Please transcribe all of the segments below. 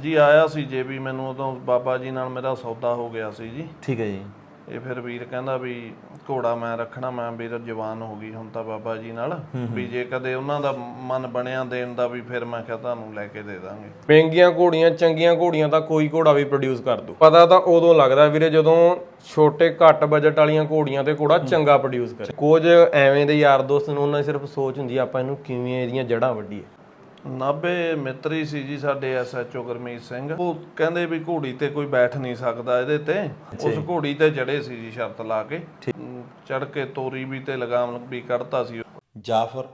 ਜੀ ਆਇਆ ਸੀ ਜੇ ਵੀ ਮੈਨੂੰ ਉਦੋਂ ਬਾਬਾ ਜੀ ਨਾਲ ਮੇਰਾ ਸੌਦਾ ਹੋ ਗਿਆ ਸੀ ਜੀ। ਠੀਕ ਹੈ ਜੀ। ਇਹ ਫਿਰ ਵੀਰ ਕਹਿੰਦਾ ਵੀ ਘੋੜਾ ਮੈਂ ਰੱਖਣਾ ਮੈਂ ਵੀਰ ਜਵਾਨ ਹੋ ਗਈ ਹੁਣ ਤਾਂ ਬਾਬਾ ਜੀ ਨਾਲ। ਵੀ ਜੇ ਕਦੇ ਉਹਨਾਂ ਦਾ ਮਨ ਬਣਿਆ ਦੇਣ ਦਾ ਵੀ ਫਿਰ ਮੈਂ ਕਿਹਾ ਤੁਹਾਨੂੰ ਲੈ ਕੇ ਦੇ ਦਾਂਗੇ। ਮਹਿੰਗੀਆਂ ਘੋੜੀਆਂ ਚੰਗੀਆਂ ਘੋੜੀਆਂ ਤਾਂ ਕੋਈ ਘੋੜਾ ਵੀ ਪ੍ਰੋਡਿਊਸ ਕਰ ਦੂ। ਪਤਾ ਤਾਂ ਉਦੋਂ ਲੱਗਦਾ ਵੀਰੇ ਜਦੋਂ ਛੋਟੇ ਘੱਟ ਬਜਟ ਵਾਲੀਆਂ ਘੋੜੀਆਂ ਤੇ ਘੋੜਾ ਚੰਗਾ ਪ੍ਰੋਡਿਊਸ ਕਰੇ। ਕੁਝ ਐਵੇਂ ਦੇ ਯਾਰ ਦੋਸਤ ਨੂੰ ਉਹਨਾਂ ਦੀ ਸਿਰਫ ਸੋਚ ਹੁੰਦੀ ਆ ਆਪਾਂ ਇਹਨੂੰ ਕਿਵੇਂ ਇਹਦੀਆਂ ਜੜ੍ਹਾਂ ਵੱਢੀਏ। ਨਾਭੇ ਮਿੱਤਰੀ ਸੀ ਜੀ ਸਾਡੇ ਐਸਐਚਓ ਗੁਰਮੀਤ ਸਿੰਘ। ਉਹ ਕਹਿੰਦੇ ਵੀ ਘੋੜੀ ਤੇ ਕੋਈ ਬੈਠ ਨਹੀਂ ਸਕਦਾ ਇਹਦੇ ਤੇ। ਉਸ ਘੋੜੀ ਤੇ ਚੜੇ ਸੀ ਜੀ ਸ਼ਰਤ ਲਾ ਕੇ। ਚੜ ਕੇ ਤੋਰੀ ਵੀ ਤੇ ਲਗਾਮ ਵੀ ਕੱਢਤਾ ਸੀ। ਜਾਫਰ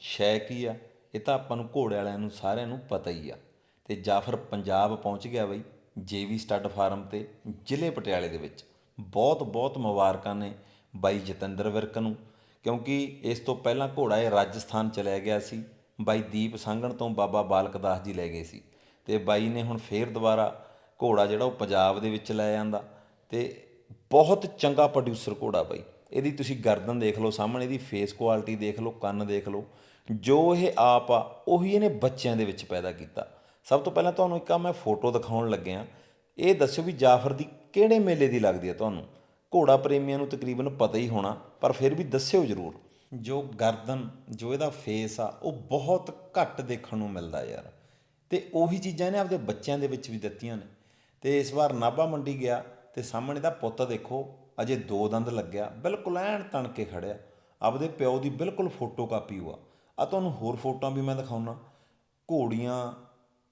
ਸ਼ੈ ਕੀ ਆ? ਇਹ ਤਾਂ ਆਪਾਂ ਨੂੰ ਘੋੜੇ ਵਾਲਿਆਂ ਨੂੰ ਸਾਰਿਆਂ ਨੂੰ ਪਤਾ ਹੀ ਆ। ਤੇ ਜਾਫਰ ਪੰਜਾਬ ਪਹੁੰਚ ਗਿਆ ਬਈ ਜੇਵੀ ਸਟੱਡ ਫਾਰਮ ਤੇ ਜ਼ਿਲ੍ਹੇ ਪਟਿਆਲੇ ਦੇ ਵਿੱਚ। ਬਹੁਤ ਬਹੁਤ ਮੁਬਾਰਕਾਂ ਨੇ ਬਾਈ ਜਤਿੰਦਰ ਵਿਰਕ ਨੂੰ ਕਿਉਂਕਿ ਇਸ ਤੋਂ ਪਹਿਲਾਂ ਘੋੜਾ ਇਹ ਰਾਜਸਥਾਨ ਚਲਿਆ ਗਿਆ ਸੀ। ਬਾਈ ਦੀਪ ਸੰਘਣ ਤੋਂ ਬਾਬਾ ਬਾਲਕ ਦਾਸ ਜੀ ਲੈ ਗਏ ਸੀ। ਤੇ ਬਾਈ ਨੇ ਹੁਣ ਫੇਰ ਦੁਬਾਰਾ ਘੋੜਾ ਜਿਹੜਾ ਉਹ ਪੰਜਾਬ ਦੇ ਵਿੱਚ ਲੈ ਜਾਂਦਾ ਤੇ ਬਹੁਤ ਚੰਗਾ ਪ੍ਰੋਡਿਊਸਰ ਘੋੜਾ ਬਾਈ। ਇਹਦੀ ਤੁਸੀਂ ਗਰਦਨ ਦੇਖ ਲਓ ਸਾਹਮਣੇ, ਇਹਦੀ ਫੇਸ ਕੁਆਲਿਟੀ ਦੇਖ ਲਓ, ਕੰਨ ਦੇਖ ਲਓ, ਜੋ ਇਹ ਆਪ ਆ, ਉਹੀ ਇਹਨੇ ਬੱਚਿਆਂ ਦੇ ਵਿੱਚ ਪੈਦਾ ਕੀਤਾ। ਸਭ ਤੋਂ ਪਹਿਲਾਂ ਤੁਹਾਨੂੰ ਇੱਕ ਆ ਮੈਂ ਫੋਟੋ ਦਿਖਾਉਣ ਲੱਗਿਆ ਇਹ ਦੱਸਿਓ ਵੀ ਜਾਫਰ ਦੀ ਕਿਹੜੇ ਮੇਲੇ ਦੀ ਲੱਗਦੀ ਹੈ ਤੁਹਾਨੂੰ? ਘੋੜਾ ਪ੍ਰੇਮੀਆਂ ਨੂੰ ਤਕਰੀਬਨ ਪਤਾ ਹੀ ਹੋਣਾ, ਪਰ ਫਿਰ ਵੀ ਦੱਸਿਓ ਜ਼ਰੂਰ। ਜੋ ਗਰਦਨ, ਜੋ ਇਹਦਾ ਫੇਸ ਆ, ਉਹ ਬਹੁਤ ਘੱਟ ਦੇਖਣ ਨੂੰ ਮਿਲਦਾ ਯਾਰ। ਤੇ ਉਹੀ ਚੀਜ਼ਾਂ ਇਹਨੇ ਆਪਦੇ ਬੱਚਿਆਂ ਦੇ ਵਿੱਚ ਵੀ ਦਿੱਤੀਆਂ ਨੇ। ਤੇ ਇਸ ਵਾਰ ਨਾਭਾ ਮੰਡੀ ਗਿਆ ਤੇ ਸਾਹਮਣੇ ਦਾ ਪੁੱਤ ਦੇਖੋ, ਅਜੇ ਦੋ ਦੰਦ ਲੱਗਿਆ, ਬਿਲਕੁਲ ਐਨ ਤਣ ਕੇ ਖੜਿਆ। ਆਪਦੇ ਪਿਓ ਦੀ ਬਿਲਕੁਲ ਫੋਟੋ ਕਾਪੀ ਹੋਆ। ਆ ਤੁਹਾਨੂੰ ਹੋਰ ਫੋਟੋਆਂ ਵੀ ਮੈਂ ਦਿਖਾਉਣਾ ਘੋੜੀਆਂ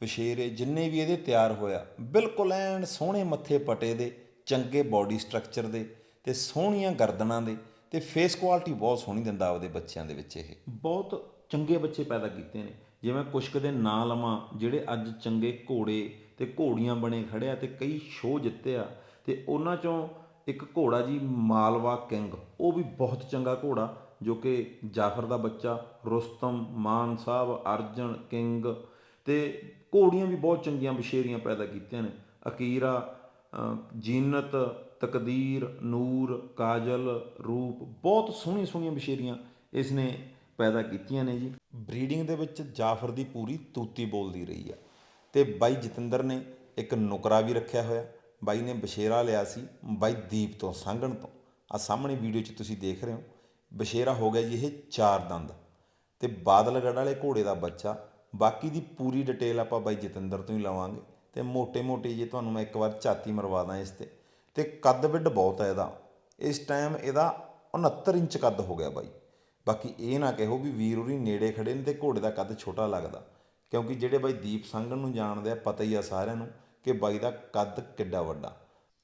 ਵਿਸ਼ੇਰੇ ਜਿੰਨੇ ਵੀ ਇਹਦੇ ਤਿਆਰ ਹੋਇਆ, ਬਿਲਕੁਲ ਐਨ ਸੋਹਣੇ ਮੱਥੇ ਪਟੇ ਦੇ, ਚੰਗੇ ਬਾਡੀ ਸਟਰਕਚਰ ਦੇ ਤੇ ਸੋਹਣੀਆਂ ਗਰਦਨਾਂ ਦੇ। ਤੇ ਫੇਸ ਕੁਆਲਿਟੀ ਬਹੁਤ ਸੋਹਣੀ ਦਿੰਦਾ ਆਪਦੇ ਬੱਚਿਆਂ ਦੇ ਵਿੱਚ ਇਹ। ਬਹੁਤ ਚੰਗੇ ਬੱਚੇ ਪੈਦਾ ਕੀਤੇ ਨੇ। ਜਿਵੇਂ ਕੁਛ ਕਦੇ ਨਾਂ ਲਵਾਂ, ਜਿਹੜੇ ਅੱਜ ਚੰਗੇ ਘੋੜੇ ਤੇ ਘੋੜੀਆਂ ਬਣੇ ਖੜਿਆ ਤੇ ਕਈ ਸ਼ੋਅ ਜਿੱਤੇ ਆ ਤੇ ਉਹਨਾਂ ਚੋਂ ਇੱਕ ਘੋੜਾ ਜੀ ਮਾਲਵਾ ਕਿੰਗ, ਉਹ ਵੀ ਬਹੁਤ ਚੰਗਾ ਘੋੜਾ, ਜੋ ਕਿ ਜਾਫਰ ਦਾ ਬੱਚਾ, ਰੁਸਤਮ, ਮਾਨ ਸਾਹਿਬ, ਅਰਜਨ, ਕਿੰਗ ਤੇ ਘੋੜੀਆਂ ਵੀ ਬਹੁਤ ਚੰਗੀਆਂ, ਬਸ਼ੇਰੀਆਂ ਪੈਦਾ ਕੀਤੀਆਂ ਨੇ। ਅਕੀਰਾ ਜੀਨਤ ਤਕਦੀਰ, ਨੂਰ, ਕਾਜਲ, ਰੂਪ ਬਹੁਤ ਸੋਹਣੀਆਂ ਸੋਹਣੀਆਂ ਬਸ਼ੇਰੀਆਂ ਇਸ ਨੇ ਪੈਦਾ ਕੀਤੀਆਂ ਨੇ ਜੀ। ਬਰੀਡਿੰਗ ਦੇ ਵਿੱਚ ਜਾਫਰ ਦੀ ਪੂਰੀ ਤੂਤੀ ਬੋਲਦੀ ਰਹੀ ਆ ਤੇ ਬਾਈ ਜਤਿੰਦਰ ਨੇ ਇੱਕ ਨੁਕਰਾ ਵੀ ਰੱਖਿਆ ਹੋਇਆ। ਬਾਈ ਨੇ ਬਸ਼ੇਰਾ ਲਿਆ ਸੀ ਬਾਈ ਦੀਪ ਤੋਂ, ਸੰਗਣ ਤੋਂ। ਆ ਸਾਹਮਣੇ ਵੀਡੀਓ 'ਚ ਤੁਸੀਂ ਦੇਖ ਰਹੇ ਹੋ। ਬਸ਼ੇਰਾ ਹੋ ਗਿਆ ਜੀ ਇਹ ਚਾਰ ਦੰਦ ਤੇ ਬਾਦਲਗੜ ਵਾਲੇ ਘੋੜੇ ਦਾ ਬੱਚਾ। ਬਾਕੀ ਦੀ ਪੂਰੀ ਡਿਟੇਲ ਆਪਾਂ ਬਾਈ ਜਤਿੰਦਰ ਤੋਂ ਹੀ ਲਵਾਂਗੇ ਤੇ ਮੋਟੇ ਮੋਟੇ ਜੇ ਤੁਹਾਨੂੰ ਮੈਂ ਇੱਕ ਵਾਰ ਝਾਤੀ ਮਰਵਾ ਦਾਂ ਇਸ ਤੇ। ਤੇ ਕੱਦ ਵਿੱਡ ਬਹੁਤ ਹੈ ਇਹਦਾ। ਇਸ ਟਾਈਮ ਇਹਦਾ 69 ਇੰਚ ਕੱਦ ਹੋ ਗਿਆ ਬਾਈ। ਬਾਕੀ ਇਹ ਨਾ ਕਹੋ ਵੀ ਵੀਰ ਉਰੀ ਨੇੜੇ ਖੜੇ ਨੇ ਤੇ ਘੋੜੇ ਦਾ ਕੱਦ ਛੋਟਾ ਲੱਗਦਾ। ਕਿਉਂਕਿ ਜਿਹੜੇ ਬਾਈ ਦੀਪ ਸੰਘਣ ਨੂੰ ਜਾਣਦੇ ਆ, ਪਤਾ ਹੀ ਆ ਸਾਰਿਆਂ ਨੂੰ ਕਿ ਬਾਈ ਦਾ ਕੱਦ ਕਿੱਡਾ ਵੱਡਾ।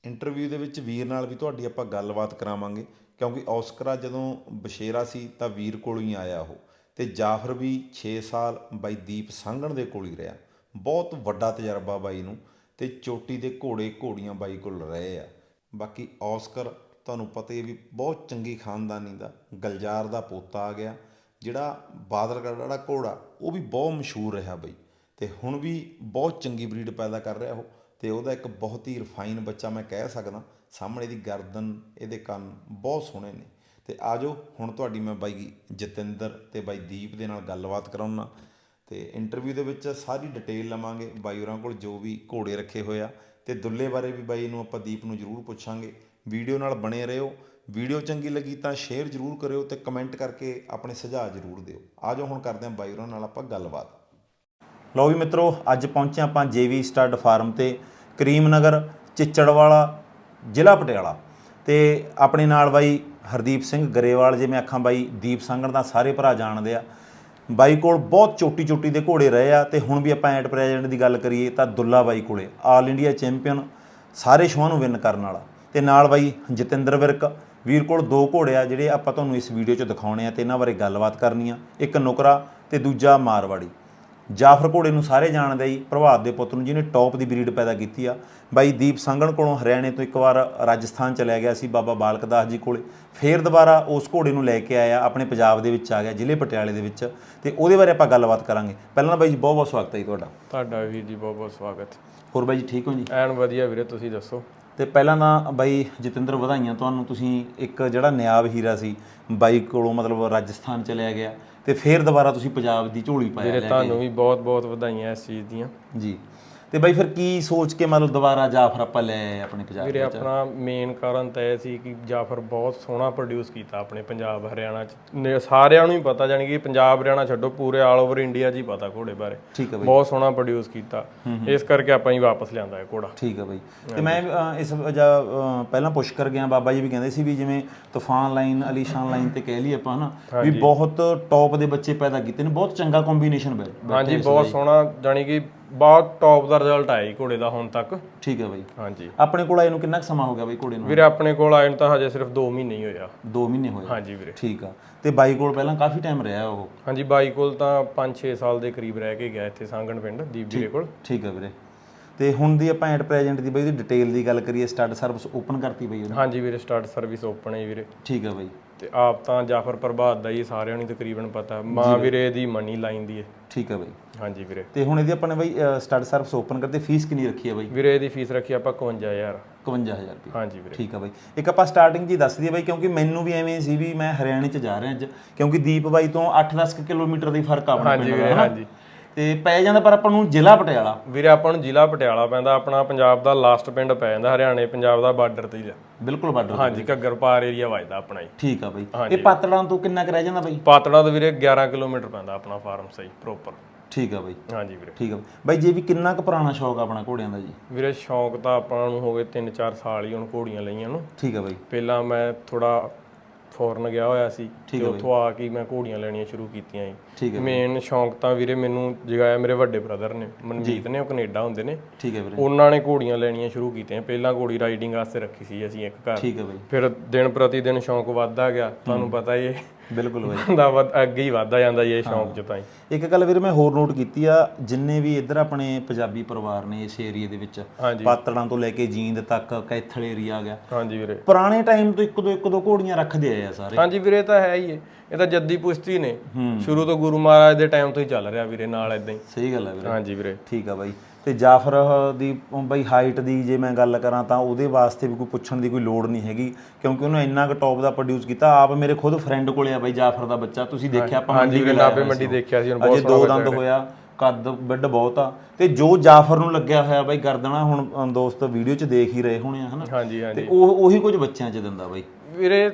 ਇੰਟਰਵਿਊ ਦੇ ਵਿੱਚ ਵੀਰ ਨਾਲ ਵੀ ਤੁਹਾਡੀ ਆਪਾਂ ਗੱਲਬਾਤ ਕਰਾਵਾਂਗੇ। ਕਿਉਂਕਿ ਔਸਕਰਾ ਜਦੋਂ ਬਸ਼ੇਰਾ ਸੀ ਤਾਂ ਵੀਰ ਕੋਲੋਂ ਹੀ ਆਇਆ ਉਹ। ਤੇ ਜਾਫਰ ਵੀ 6 ਸਾਲ ਬਾਈ ਦੀਪ ਸੰਘਣ ਦੇ ਕੋਲ ਹੀ ਰਿਹਾ। ਬਹੁਤ ਵੱਡਾ ਤਜਰਬਾ ਬਾਈ ਨੂੰ ਤੇ ਚੋਟੀ ਦੇ ਘੋੜੇ ਘੋੜੀਆਂ ਬਾਈ ਕੋਲ ਰਹੇ ਆ। ਬਾਕੀ ਔਸਕਰ ਤੁਹਾਨੂੰ ਪਤਾ ਹੀ ਹੈ ਵੀ ਬਹੁਤ ਚੰਗੀ ਖਾਨਦਾਨੀ ਦਾ, ਗਲਜਾਰ ਦਾ ਪੋਤਾ ਆ ਗਿਆ, ਜਿਹੜਾ ਬਾਦਲਗੜ੍ਹ ਵਾਲਾ ਘੋੜਾ, ਉਹ ਵੀ ਬਹੁਤ ਮਸ਼ਹੂਰ ਰਿਹਾ ਬਈ। ਤੇ ਹੁਣ ਵੀ ਬਹੁਤ ਚੰਗੀ ਬਰੀਡ ਪੈਦਾ ਕਰ ਰਿਹਾ ਉਹ, ਤੇ ਉਹਦਾ ਇੱਕ ਬਹੁਤ ਹੀ ਰਿਫਾਈਨ ਬੱਚਾ ਮੈਂ ਕਹਿ ਸਕਦਾ, ਸਾਹਮਣੇ ਦੀ ਗਰਦਨ, ਇਹਦੇ ਕੰਨ ਬਹੁਤ ਸੋਹਣੇ ਨੇ। ਤੇ ਆਜੋ ਹੁਣ ਤੁਹਾਡੀ ਮੈਂ ਬਾਈ ਜਤਿੰਦਰ ਤੇ ਬਾਈ ਦੀਪ ਦੇ ਨਾਲ ਗੱਲਬਾਤ ਕਰਾਉਣਾ ਤੇ ਇੰਟਰਵਿਊ ਦੇ ਵਿੱਚ ਸਾਰੀ ਡਿਟੇਲ ਲਵਾਂਗੇ, ਬਾਈ ਹੋਰਾਂ ਕੋਲ ਜੋ ਵੀ ਘੋੜੇ ਰੱਖੇ ਹੋਏ ਆ। ਤੇ ਦੁੱਲੇ ਬਾਰੇ ਵੀ ਬਾਈ ਨੂੰ ਆਪਾਂ ਦੀਪ ਨੂੰ ਜ਼ਰੂਰ ਪੁੱਛਾਂਗੇ। ਵੀਡੀਓ ਨਾਲ ਬਣੇ ਰਹੋ। ਵੀਡੀਓ ਚੰਗੀ ਲੱਗੀ ਤਾਂ ਸ਼ੇਅਰ ਜ਼ਰੂਰ ਕਰਿਓ ਤੇ ਕਮੈਂਟ ਕਰਕੇ ਆਪਣੇ ਸੁਝਾਅ ਜ਼ਰੂਰ ਦਿਓ। ਆਜੋ ਹੁਣ ਕਰਦੇ ਹਾਂ ਬਾਈ ਉਹਨਾਂ ਨਾਲ ਆਪਾਂ ਗੱਲਬਾਤ। ਲਓ ਵੀ ਮਿੱਤਰੋ, ਅੱਜ ਪਹੁੰਚੇ ਆਪਾਂ ਜੇਵੀ ਸਟੱਡ ਫਾਰਮ ਤੇ ਕਰੀਮ ਨਗਰ ਚਿੱਚੜਵਾਲਾ, ਜ਼ਿਲ੍ਹਾ ਪਟਿਆਲਾ। ਤੇ ਆਪਣੇ ਨਾਲ ਬਾਈ ਹਰਦੀਪ ਸਿੰਘ ਗਰੇਵਾਲ ਜਿਵੇਂ ਆਖਾਂ ਬਾਈ ਦੀਪ ਸੰਗਣ ਦਾ ਸਾਰੇ ਭਰਾ ਜਾਣਦੇ ਆ। ਬਾਈ ਕੋਲ ਬਹੁਤ ਚੋਟੀ ਚੋਟੀ ਦੇ ਘੋੜੇ ਰਹੇ ਆ ਤੇ ਹੁਣ ਵੀ ਆਪਾਂ ਐਟ ਪ੍ਰੈਜ਼ੈਂਟ ਦੀ ਗੱਲ ਕਰੀਏ ਤਾਂ ਦੁੱਲਾ ਬਾਈ ਕੋਲੇ ਆਲ ਇੰਡੀਆ ਚੈਂਪੀਅਨ ਸਾਰੇ ਸ਼ੋਆਂ ਨੂੰ ਵਿਨ ਕਰਨ ਵਾਲਾ। ਤੇ ਨਾਲ ਬਾਈ ਜਤਿੰਦਰ ਵਿਰਕ, ਵੀਰ ਕੋਲ ਦੋ ਘੋੜੇ ਆ ਜਿਹੜੇ ਆਪਾਂ ਤੁਹਾਨੂੰ ਇਸ ਵੀਡੀਓ 'ਚ ਦਿਖਾਉਣੇ ਆ ਤੇ ਇਹਨਾਂ ਬਾਰੇ ਗੱਲਬਾਤ ਕਰਨੀ ਆ। ਇੱਕ ਨੁਕਰਾ ਤੇ ਦੂਜਾ ਮਾਰਵਾੜੀ। ਜਾਫਰ ਘੋੜੇ ਨੂੰ ਸਾਰੇ ਜਾਣਦੇ ਹੀ ਪ੍ਰਭਾਤ ਦੇ ਪੁੱਤ ਨੂੰ ਜਿਹਨੇ ਟੌਪ ਦੀ ਬਰੀਡ ਪੈਦਾ ਕੀਤੀ ਆ। ਬਾਈ ਦੀਪ ਸੰਘਣ ਕੋਲੋਂ ਹਰਿਆਣੇ ਤੋਂ ਇੱਕ ਵਾਰ ਰਾਜਸਥਾਨ ਚਲਿਆ ਗਿਆ ਸੀ ਬਾਬਾ ਬਾਲਕ ਦਾਸ ਜੀ ਕੋਲੇ। ਫੇਰ ਦੁਬਾਰਾ ਉਸ ਘੋੜੇ ਨੂੰ ਲੈ ਕੇ ਆਇਆ ਆਪਣੇ ਪੰਜਾਬ ਦੇ ਵਿੱਚ ਆ ਗਿਆ ਜ਼ਿਲ੍ਹੇ ਪਟਿਆਲੇ ਦੇ ਵਿੱਚ। ਤੇ ਉਹਦੇ ਬਾਰੇ ਆਪਾਂ ਗੱਲਬਾਤ ਕਰਾਂਗੇ। ਪਹਿਲਾਂ ਬਾਈ ਜੀ ਬਹੁਤ ਬਹੁਤ ਸਵਾਗਤ ਹੈ ਜੀ ਤੁਹਾਡਾ। ਤੁਹਾਡਾ ਵੀਰ ਜੀ ਬਹੁਤ ਬਹੁਤ ਸਵਾਗਤ। ਹੋਰ ਬਾਈ ਜੀ ਠੀਕ ਹੋ ਜੀ? ਐਨ ਵਧੀਆ ਵੀਰੇ ਤੁਸੀਂ ਦੱਸੋ? ਤੇ ਪਹਿਲਾਂ ਤਾਂ ਬਾਈ ਜਤਿੰਦਰ ਵਧਾਈਆਂ ਤੁਹਾਨੂੰ। ਤੁਸੀਂ ਇੱਕ ਜਿਹੜਾ ਨਿਆਬ ਹੀਰਾ ਸੀ ਬਾਈ ਕੋਲੋਂ ਮਤਲਬ ਰਾਜਸਥਾਨ ਚਲਿਆ ਗਿਆ। ਤੇ ਫੇਰ ਦੁਬਾਰਾ ਤੁਸੀਂ ਪੰਜਾਬ ਦੀ ਝੋਲੀ ਪਾਇਆ ਲੈ ਕੇ। ਤੁਹਾਨੂੰ ਵੀ ਬਹੁਤ ਬਹੁਤ ਵਧਾਈਆਂ ਇਸ ਚੀਜ਼ ਦੀਆਂ। ਜੀ। ਤੇ ਬਾਈ ਫਿਰ ਕੀ ਸੋਚ ਕੇ ਮਤਲਬ ਦੁਬਾਰਾ ਜਾਫਰ ਆਪਾਂ ਲੈ ਆਏ ਆਪਣੇ ਪੰਜਾਬ ਵੀਰੇ ਵਿੱਚ? ਆਪਣਾ ਮੇਨ ਕਾਰਨ ਤਾਂ ਇਹ ਸੀ ਕਿ ਜਾਫਰ ਬਹੁਤ ਸੋਹਣਾ ਪ੍ਰੋਡਿਊਸ ਕੀਤਾ ਆਪਣੇ ਪੰਜਾਬ ਹਰਿਆਣਾ ਚ। ਨੇ- ਸਾਰਿਆਂ ਨੂੰ ਹੀ ਪਤਾ ਜਾਣੀ ਕਿ ਪੰਜਾਬ ਹਰਿਆਣਾ ਛੱਡੋ ਪੂਰੇ ਆਲ ਓਵਰ ਇੰਡੀਆ 'ਚ ਹੀ ਪਤਾ ਘੋੜੇ ਬਾਰੇ। ਠੀਕ ਹੈ ਬਾਈ। ਬਹੁਤ ਸੋਹਣਾ ਪ੍ਰੋਡਿਊਸ ਕੀਤਾ। ਇਸ ਕਰਕੇ ਆਪਾਂ ਹੀ ਵਾਪਸ ਲਿਆਂਦਾ ਹੈ ਘੋੜਾ। ਠੀਕ ਹੈ ਬਾਈ। ਤੇ ਮੈਂ ਅ, ਇਸ ਵਜ੍ਹਾ ਅ, ਪਹਿਲਾਂ ਪੁੱਛ ਕਰ ਗਿਆ ਬਾਬਾ ਜੀ ਵੀ ਕਹਿੰਦੇ ਸੀ ਵੀ ਜਿਵੇਂ ਤੂਫਾਨ ਲਾਈਨ ਅਲੀਸ਼ਾਨ ਲਾਈਨ ਤੇ ਕਹਿ ਲਈ ਆਪਾਂ ਹਨਾ ਵੀ ਬਹੁਤ ਟੌਪ ਦੇ ਬੱਚੇ ਪੈਦਾ ਕੀਤੇ ਨੇ ਬਹੁਤ ਚੰਗਾ ਕੰਬੀਨੇਸ਼ਨ ਬੈ ਹਾਂਜੀ ਬਹੁਤ ਸੋਹਣਾ ਜਾਣੀ ਕਿ ਬਹੁਤ ਟੌਪ ਦਾ ਰਿਜ਼ਲਟ ਆਇਆ ਜੀ ਘੋੜੇ ਦਾ ਹੁਣ ਤੱਕ। ਠੀਕ ਹੈ ਬਾਈ। ਹਾਂਜੀ। ਆਪਣੇ ਕੋਲ ਆਏ ਨੂੰ ਕਿੰਨਾ ਕੁ ਸਮਾਂ ਹੋ ਗਿਆ ਬਾਈ ਘੋੜੇ ਨੂੰ? ਵੀਰੇ ਆਪਣੇ ਕੋਲ ਆਏ ਨੂੰ ਤਾਂ ਹਜੇ ਸਿਰਫ 2 ਮਹੀਨੇ ਹੀ ਹੋਇਆ 2 ਮਹੀਨੇ ਹੋਏ ਹਾਂਜੀ ਵੀਰੇ। ਠੀਕ ਆ। ਤੇ ਬਾਈ ਕੋਲ ਪਹਿਲਾਂ ਕਾਫੀ ਟਾਈਮ ਰਿਹਾ ਉਹ? ਹਾਂਜੀ ਬਾਈ ਕੋਲ ਤਾਂ 5-6 ਸਾਲ ਦੇ ਕਰੀਬ ਰਹਿ ਕੇ ਗਿਆ ਇੱਥੇ ਸਾਂਗਣ ਪਿੰਡ ਦੀਪ ਵੀਰੇ ਕੋਲ। ਠੀਕ ਆ ਵੀਰੇ। ਤੇ ਹੁਣ ਦੀ ਆਪਾਂ ਐਟ ਪ੍ਰੈਜ਼ੈਂਟ ਦੀ ਬਾਈ ਦੀ ਡਿਟੇਲ ਦੀ ਗੱਲ ਕਰੀਏ ਸਟਾਰਟ ਸਰਵਿਸ ਓਪਨ ਕਰਤੀ ਬਾਈ ਉਹਨੇ? ਹਾਂਜੀ ਵੀਰੇ ਸਟਾਰਟ ਸਰਵਿਸ ਓਪਨ ਹੈ ਵੀਰੇ। ਠੀਕ ਆ ਬਾਈ। ਤੇ ਆਪ ਤਾਂ ਜਾਫਰ ਪ੍ਰਭਾਤ ਦਾ ਹੀ ਸਾਰਿਆਂ ਨੂੰ ਤਕਰੀਬਨ ਪਤਾ। ਮਾਂ ਵੀਰੇ। ਦੀ ਮਨੀ ਲਾਈਨ ਦੀ ਹੈ ਠੀਕ ਆ ਬਾਈ। ਹਾਂਜੀ ਵੀਰੇ। ਤੇ ਹੁਣ ਇਹਦੀ ਆਪਾਂ ਨੇ ਬਾਈ ਸਟਾਰਟ ਸਰਵਿਸ ਓਪਨ ਕਰਦੇ ਫੀਸ ਕਿੰਨੀ ਰੱਖੀ ਆ ਬਾਈ? ਵੀਰੇ ਦੀ ਫੀਸ ਰੱਖੀ ਆਪਾਂ 51000 51000 ਰੁਪਏ। ਹਾਂਜੀ ਵੀਰੇ। ਠੀਕ ਆ ਬਾਈ। ਇੱਕ ਆਪਾਂ ਸਟਾਰਟਿੰਗ ਜੀ ਦੱਸ ਦਈਏ ਬਾਈ ਕਿਉਂਕਿ ਮੈਨੂੰ ਵੀ ਐਵੇਂ ਸੀ ਵੀ ਮੈਂ ਹਰਿਆਣੇ ਚ ਜਾ ਰਿਹਾ ਅੱਜ ਕਿਉਂਕਿ ਦੀਪ ਬਾਈ ਤੋਂ 8-10 ਕਿਲੋਮੀਟਰ ਦੀ ਫ਼ਰਕ ਆਪਣੇ ਹਾਂਜੀ ਪਿੰਡ ਵੀਰੇ ਦਾ ਹਨਾ? ਹਾਂਜੀ। ਤੇ ਪੈ ਜਾਂਦਾ ਪਰ ਆਪਾਂ ਨੂੰ ਜ਼ਿਲ੍ਹਾ ਪਟਿਆਲਾ। ਵੀਰੇ ਆਪਾਂ ਨੂੰ ਜ਼ਿਲ੍ਹਾ ਪਟਿਆਲਾ ਪੈਂਦਾ ਆਪਣਾ ਪੰਜਾਬ ਦਾ ਲਾਸਟ ਪਿੰਡ ਪੈ ਜਾਂਦਾ ਹਰਿਆਣੇ ਪੰਜਾਬ ਦਾ ਬਾਰਡਰ ਤੇ ਹੀ ਆ। ਬਿਲਕੁਲ ਬਾਰਡਰ ਹਾਂਜੀ ਘੱਗਰ ਪਾਰ ਏਰੀਆ ਵੱਜਦਾ ਆਪਣਾ ਹੀ ਠੀਕ ਆ ਬਾਈ। ਇਹ ਪਾਤੜਾਂ ਤੋਂ ਕਿੰਨਾ ਕੁ ਰਹਿ ਜਾਂਦਾ ਬਾਈ? ਪਾਤੜਾ ਤੋਂ ਵੀਰੇ 11 ਕਿਲੋਮੀਟਰ ਪੈਂਦਾ ਆਪਣਾ ਫਾਰਮ ਸਹੀ ਪ੍ਰੋਪਰ ਠੀਕ ਆ ਬਾਈ। ਹਾਂਜੀ ਵੀਰੇ। ਠੀਕ ਆ ਬਾਈ। ਜੇ ਵੀ ਕਿੰਨਾ ਕੁ ਪੁਰਾਣਾ ਸ਼ੌਕ ਆ ਆਪਣਾ ਘੋੜਿਆਂ ਦਾ ਜੀ? ਵੀਰੇ ਸ਼ੌਂਕ ਤਾਂ ਆਪਾਂ ਨੂੰ ਹੋ ਗਏ 3-4 ਸਾਲ ਹੀ ਹੁਣ ਘੋੜੀਆਂ ਲਈਆਂ ਨੂੰ। ਠੀਕ ਆ ਬਾਈ। ਪਹਿਲਾਂ ਮੈਂ ਥੋੜਾ ਫੋਰਨ ਗਿਆ ਹੋਇਆ ਸੀ ਤੇ ਉੱਥੋਂ ਆ ਕੇ ਮੈਂ ਘੋੜੀਆਂ ਲੈਣੀਆਂ ਸ਼ੁਰੂ ਕੀਤੀਆਂ ਜੀ। ਮੇਨ ਸ਼ੌਂਕ ਤਾਂ ਵੀਰੇ ਮੈਨੂੰ ਜਗਾਇਆ ਮੇਰੇ ਵੱਡੇ ਬ੍ਰਦਰ ਨੇ ਮਨਜੀਤ ਨੇ ਉਹ ਕੈਨੇਡਾ ਹੁੰਦੇ ਨੇ। ਠੀਕ ਹੈ ਵੀਰੇ। ਉਹਨਾਂ ਨੇ ਘੋੜੀਆਂ ਲੈਣੀਆਂ ਸ਼ੁਰੂ ਕੀਤੀਆਂ। ਪਹਿਲਾਂ ਘੋੜੀ ਰਾਈਡਿੰਗ ਵਾਸਤੇ ਰੱਖੀ ਸੀ ਅਸੀਂ ਇੱਕ ਘਰ। ਠੀਕ ਹੈ ਬਾਈ। ਫਿਰ ਦਿਨ ਪ੍ਰਤੀ ਦਿਨ ਸ਼ੌਂਕ ਵੱਧਦਾ ਗਿਆ। ਤੁਹਾਨੂੰ ਪਤਾ ਹੀ ਹੈ। ਬਿਲਕੁਲ ਬਾਈ। ਹੁੰਦਾ ਵੱਧ- ਅੱਗੇ ਹੀ ਵੱਧਦਾ ਜਾਂਦਾ ਜੀ ਇਹ ਸ਼ੌਂਕ ਚ ਤਾਂ ਹੀ। ਇੱਕ ਗੱਲ ਵੀਰੇ ਮੈਂ ਹੋਰ ਨੋਟ ਕੀਤੀ ਆ ਜਿੰਨੇ ਵੀ ਇੱਧਰ ਆਪਣੇ ਪੰਜਾਬੀ ਪਰਿਵਾਰ ਨੇ ਇਸ ਏਰੀਏ ਦੇ ਵਿੱਚ ਹਾਂਜੀ। ਪਾਤੜਾਂ ਤੋਂ ਲੈ ਕੇ ਜੀਂਦ ਤੱਕ ਕੈਥਲ ਏਰੀਆ ਆ ਗਿਆ ਹਾਂਜੀ ਵੀਰੇ। ਪੁਰਾਣੇ ਟਾਈਮ ਤੋਂ ਇੱਕ ਦੋ ਇੱਕ ਦੋ ਘੋੜੀਆਂ ਰੱਖਦੇ ਆਏ ਆ ਸਾਰੇ। ਹਾਂਜੀ ਵੀਰੇ ਇਹ ਤਾਂ ਹੈ ਹੀ ਹੈ ਇਹ ਤਾਂ ਜੱਦੀ ਪੁਸ਼ਤੀ ਨੇ। ਸ਼ੁਰੂ ਤੋਂ ਗੁਰੂ ਮਹਾਰਾਜ ਦੇ ਟਾਈਮ ਤੋਂ ਹੀ ਚੱਲ ਰਿਹਾ ਵੀਰੇ ਨਾਲ ਇਦਾਂ ਹੀ। ਸਹੀ ਗੱਲ ਹੈ ਵੀਰੇ। ਹਾਂਜੀ ਵੀਰੇ। ਠੀਕ ਆ ਬਾਈ। ਤੇ ਜਾਫਰ ਦੀ ਬਾਈ ਹਾਈਟ ਦੀ ਜੇ ਮੈਂ ਗੱਲ ਕਰਾਂ ਤਾਂ ਉਹਦੇ ਵਾਸਤੇ ਵੀ ਕੋਈ ਪੁੱਛਣ ਦੀ ਕੋਈ ਲੋੜ ਨਹੀਂ ਹੈਗੀ ਕਿਉਂਕਿ ਉਹਨੇ ਇੰਨਾ ਕੁ ਟੌਪ ਦਾ ਪ੍ਰੋਡਿਊਸ ਕੀਤਾ। ਆਪ ਮੇਰੇ ਖੁਦ ਫਰੈਂਡ ਕੋਲੇ ਆ ਬਾਈ ਜਾਫਰ ਦਾ ਬੱਚਾ ਤੁਸੀਂ ਦੇਖਿਆ ਆਪਾਂ ਮੰਡੀ ਵੀ ਲਾਇਆ ਮੰਡੀ। ਦੇਖਿਆ ਸੀ ਹੁਣ ਅਜੇ ਬਹੁਤ ਦੋ ਦੰਦ ਹੋਇਆ ਕੱਦ ਬਿੱਡ ਬਹੁਤ ਆ। ਤੇ ਜੋ ਜਾਫਰ ਨੂੰ ਲੱਗਿਆ ਹੋਇਆ ਬਾਈ ਗਰਦਨਾ ਹੁਣ ਦੋਸਤ ਵੀਡੀਓ 'ਚ ਦੇਖ ਹੀ ਰਹੇ ਹੋਣੇ ਆ ਹਨਾ? ਹਾਂਜੀ ਹਾਂਜੀ। ਤੇ ਉਹ ਉਹੀ ਕੁਝ ਬੱਚਿਆਂ 'ਚ ਦਿੰਦਾ ਬਾਈ। ਵੀਰੇ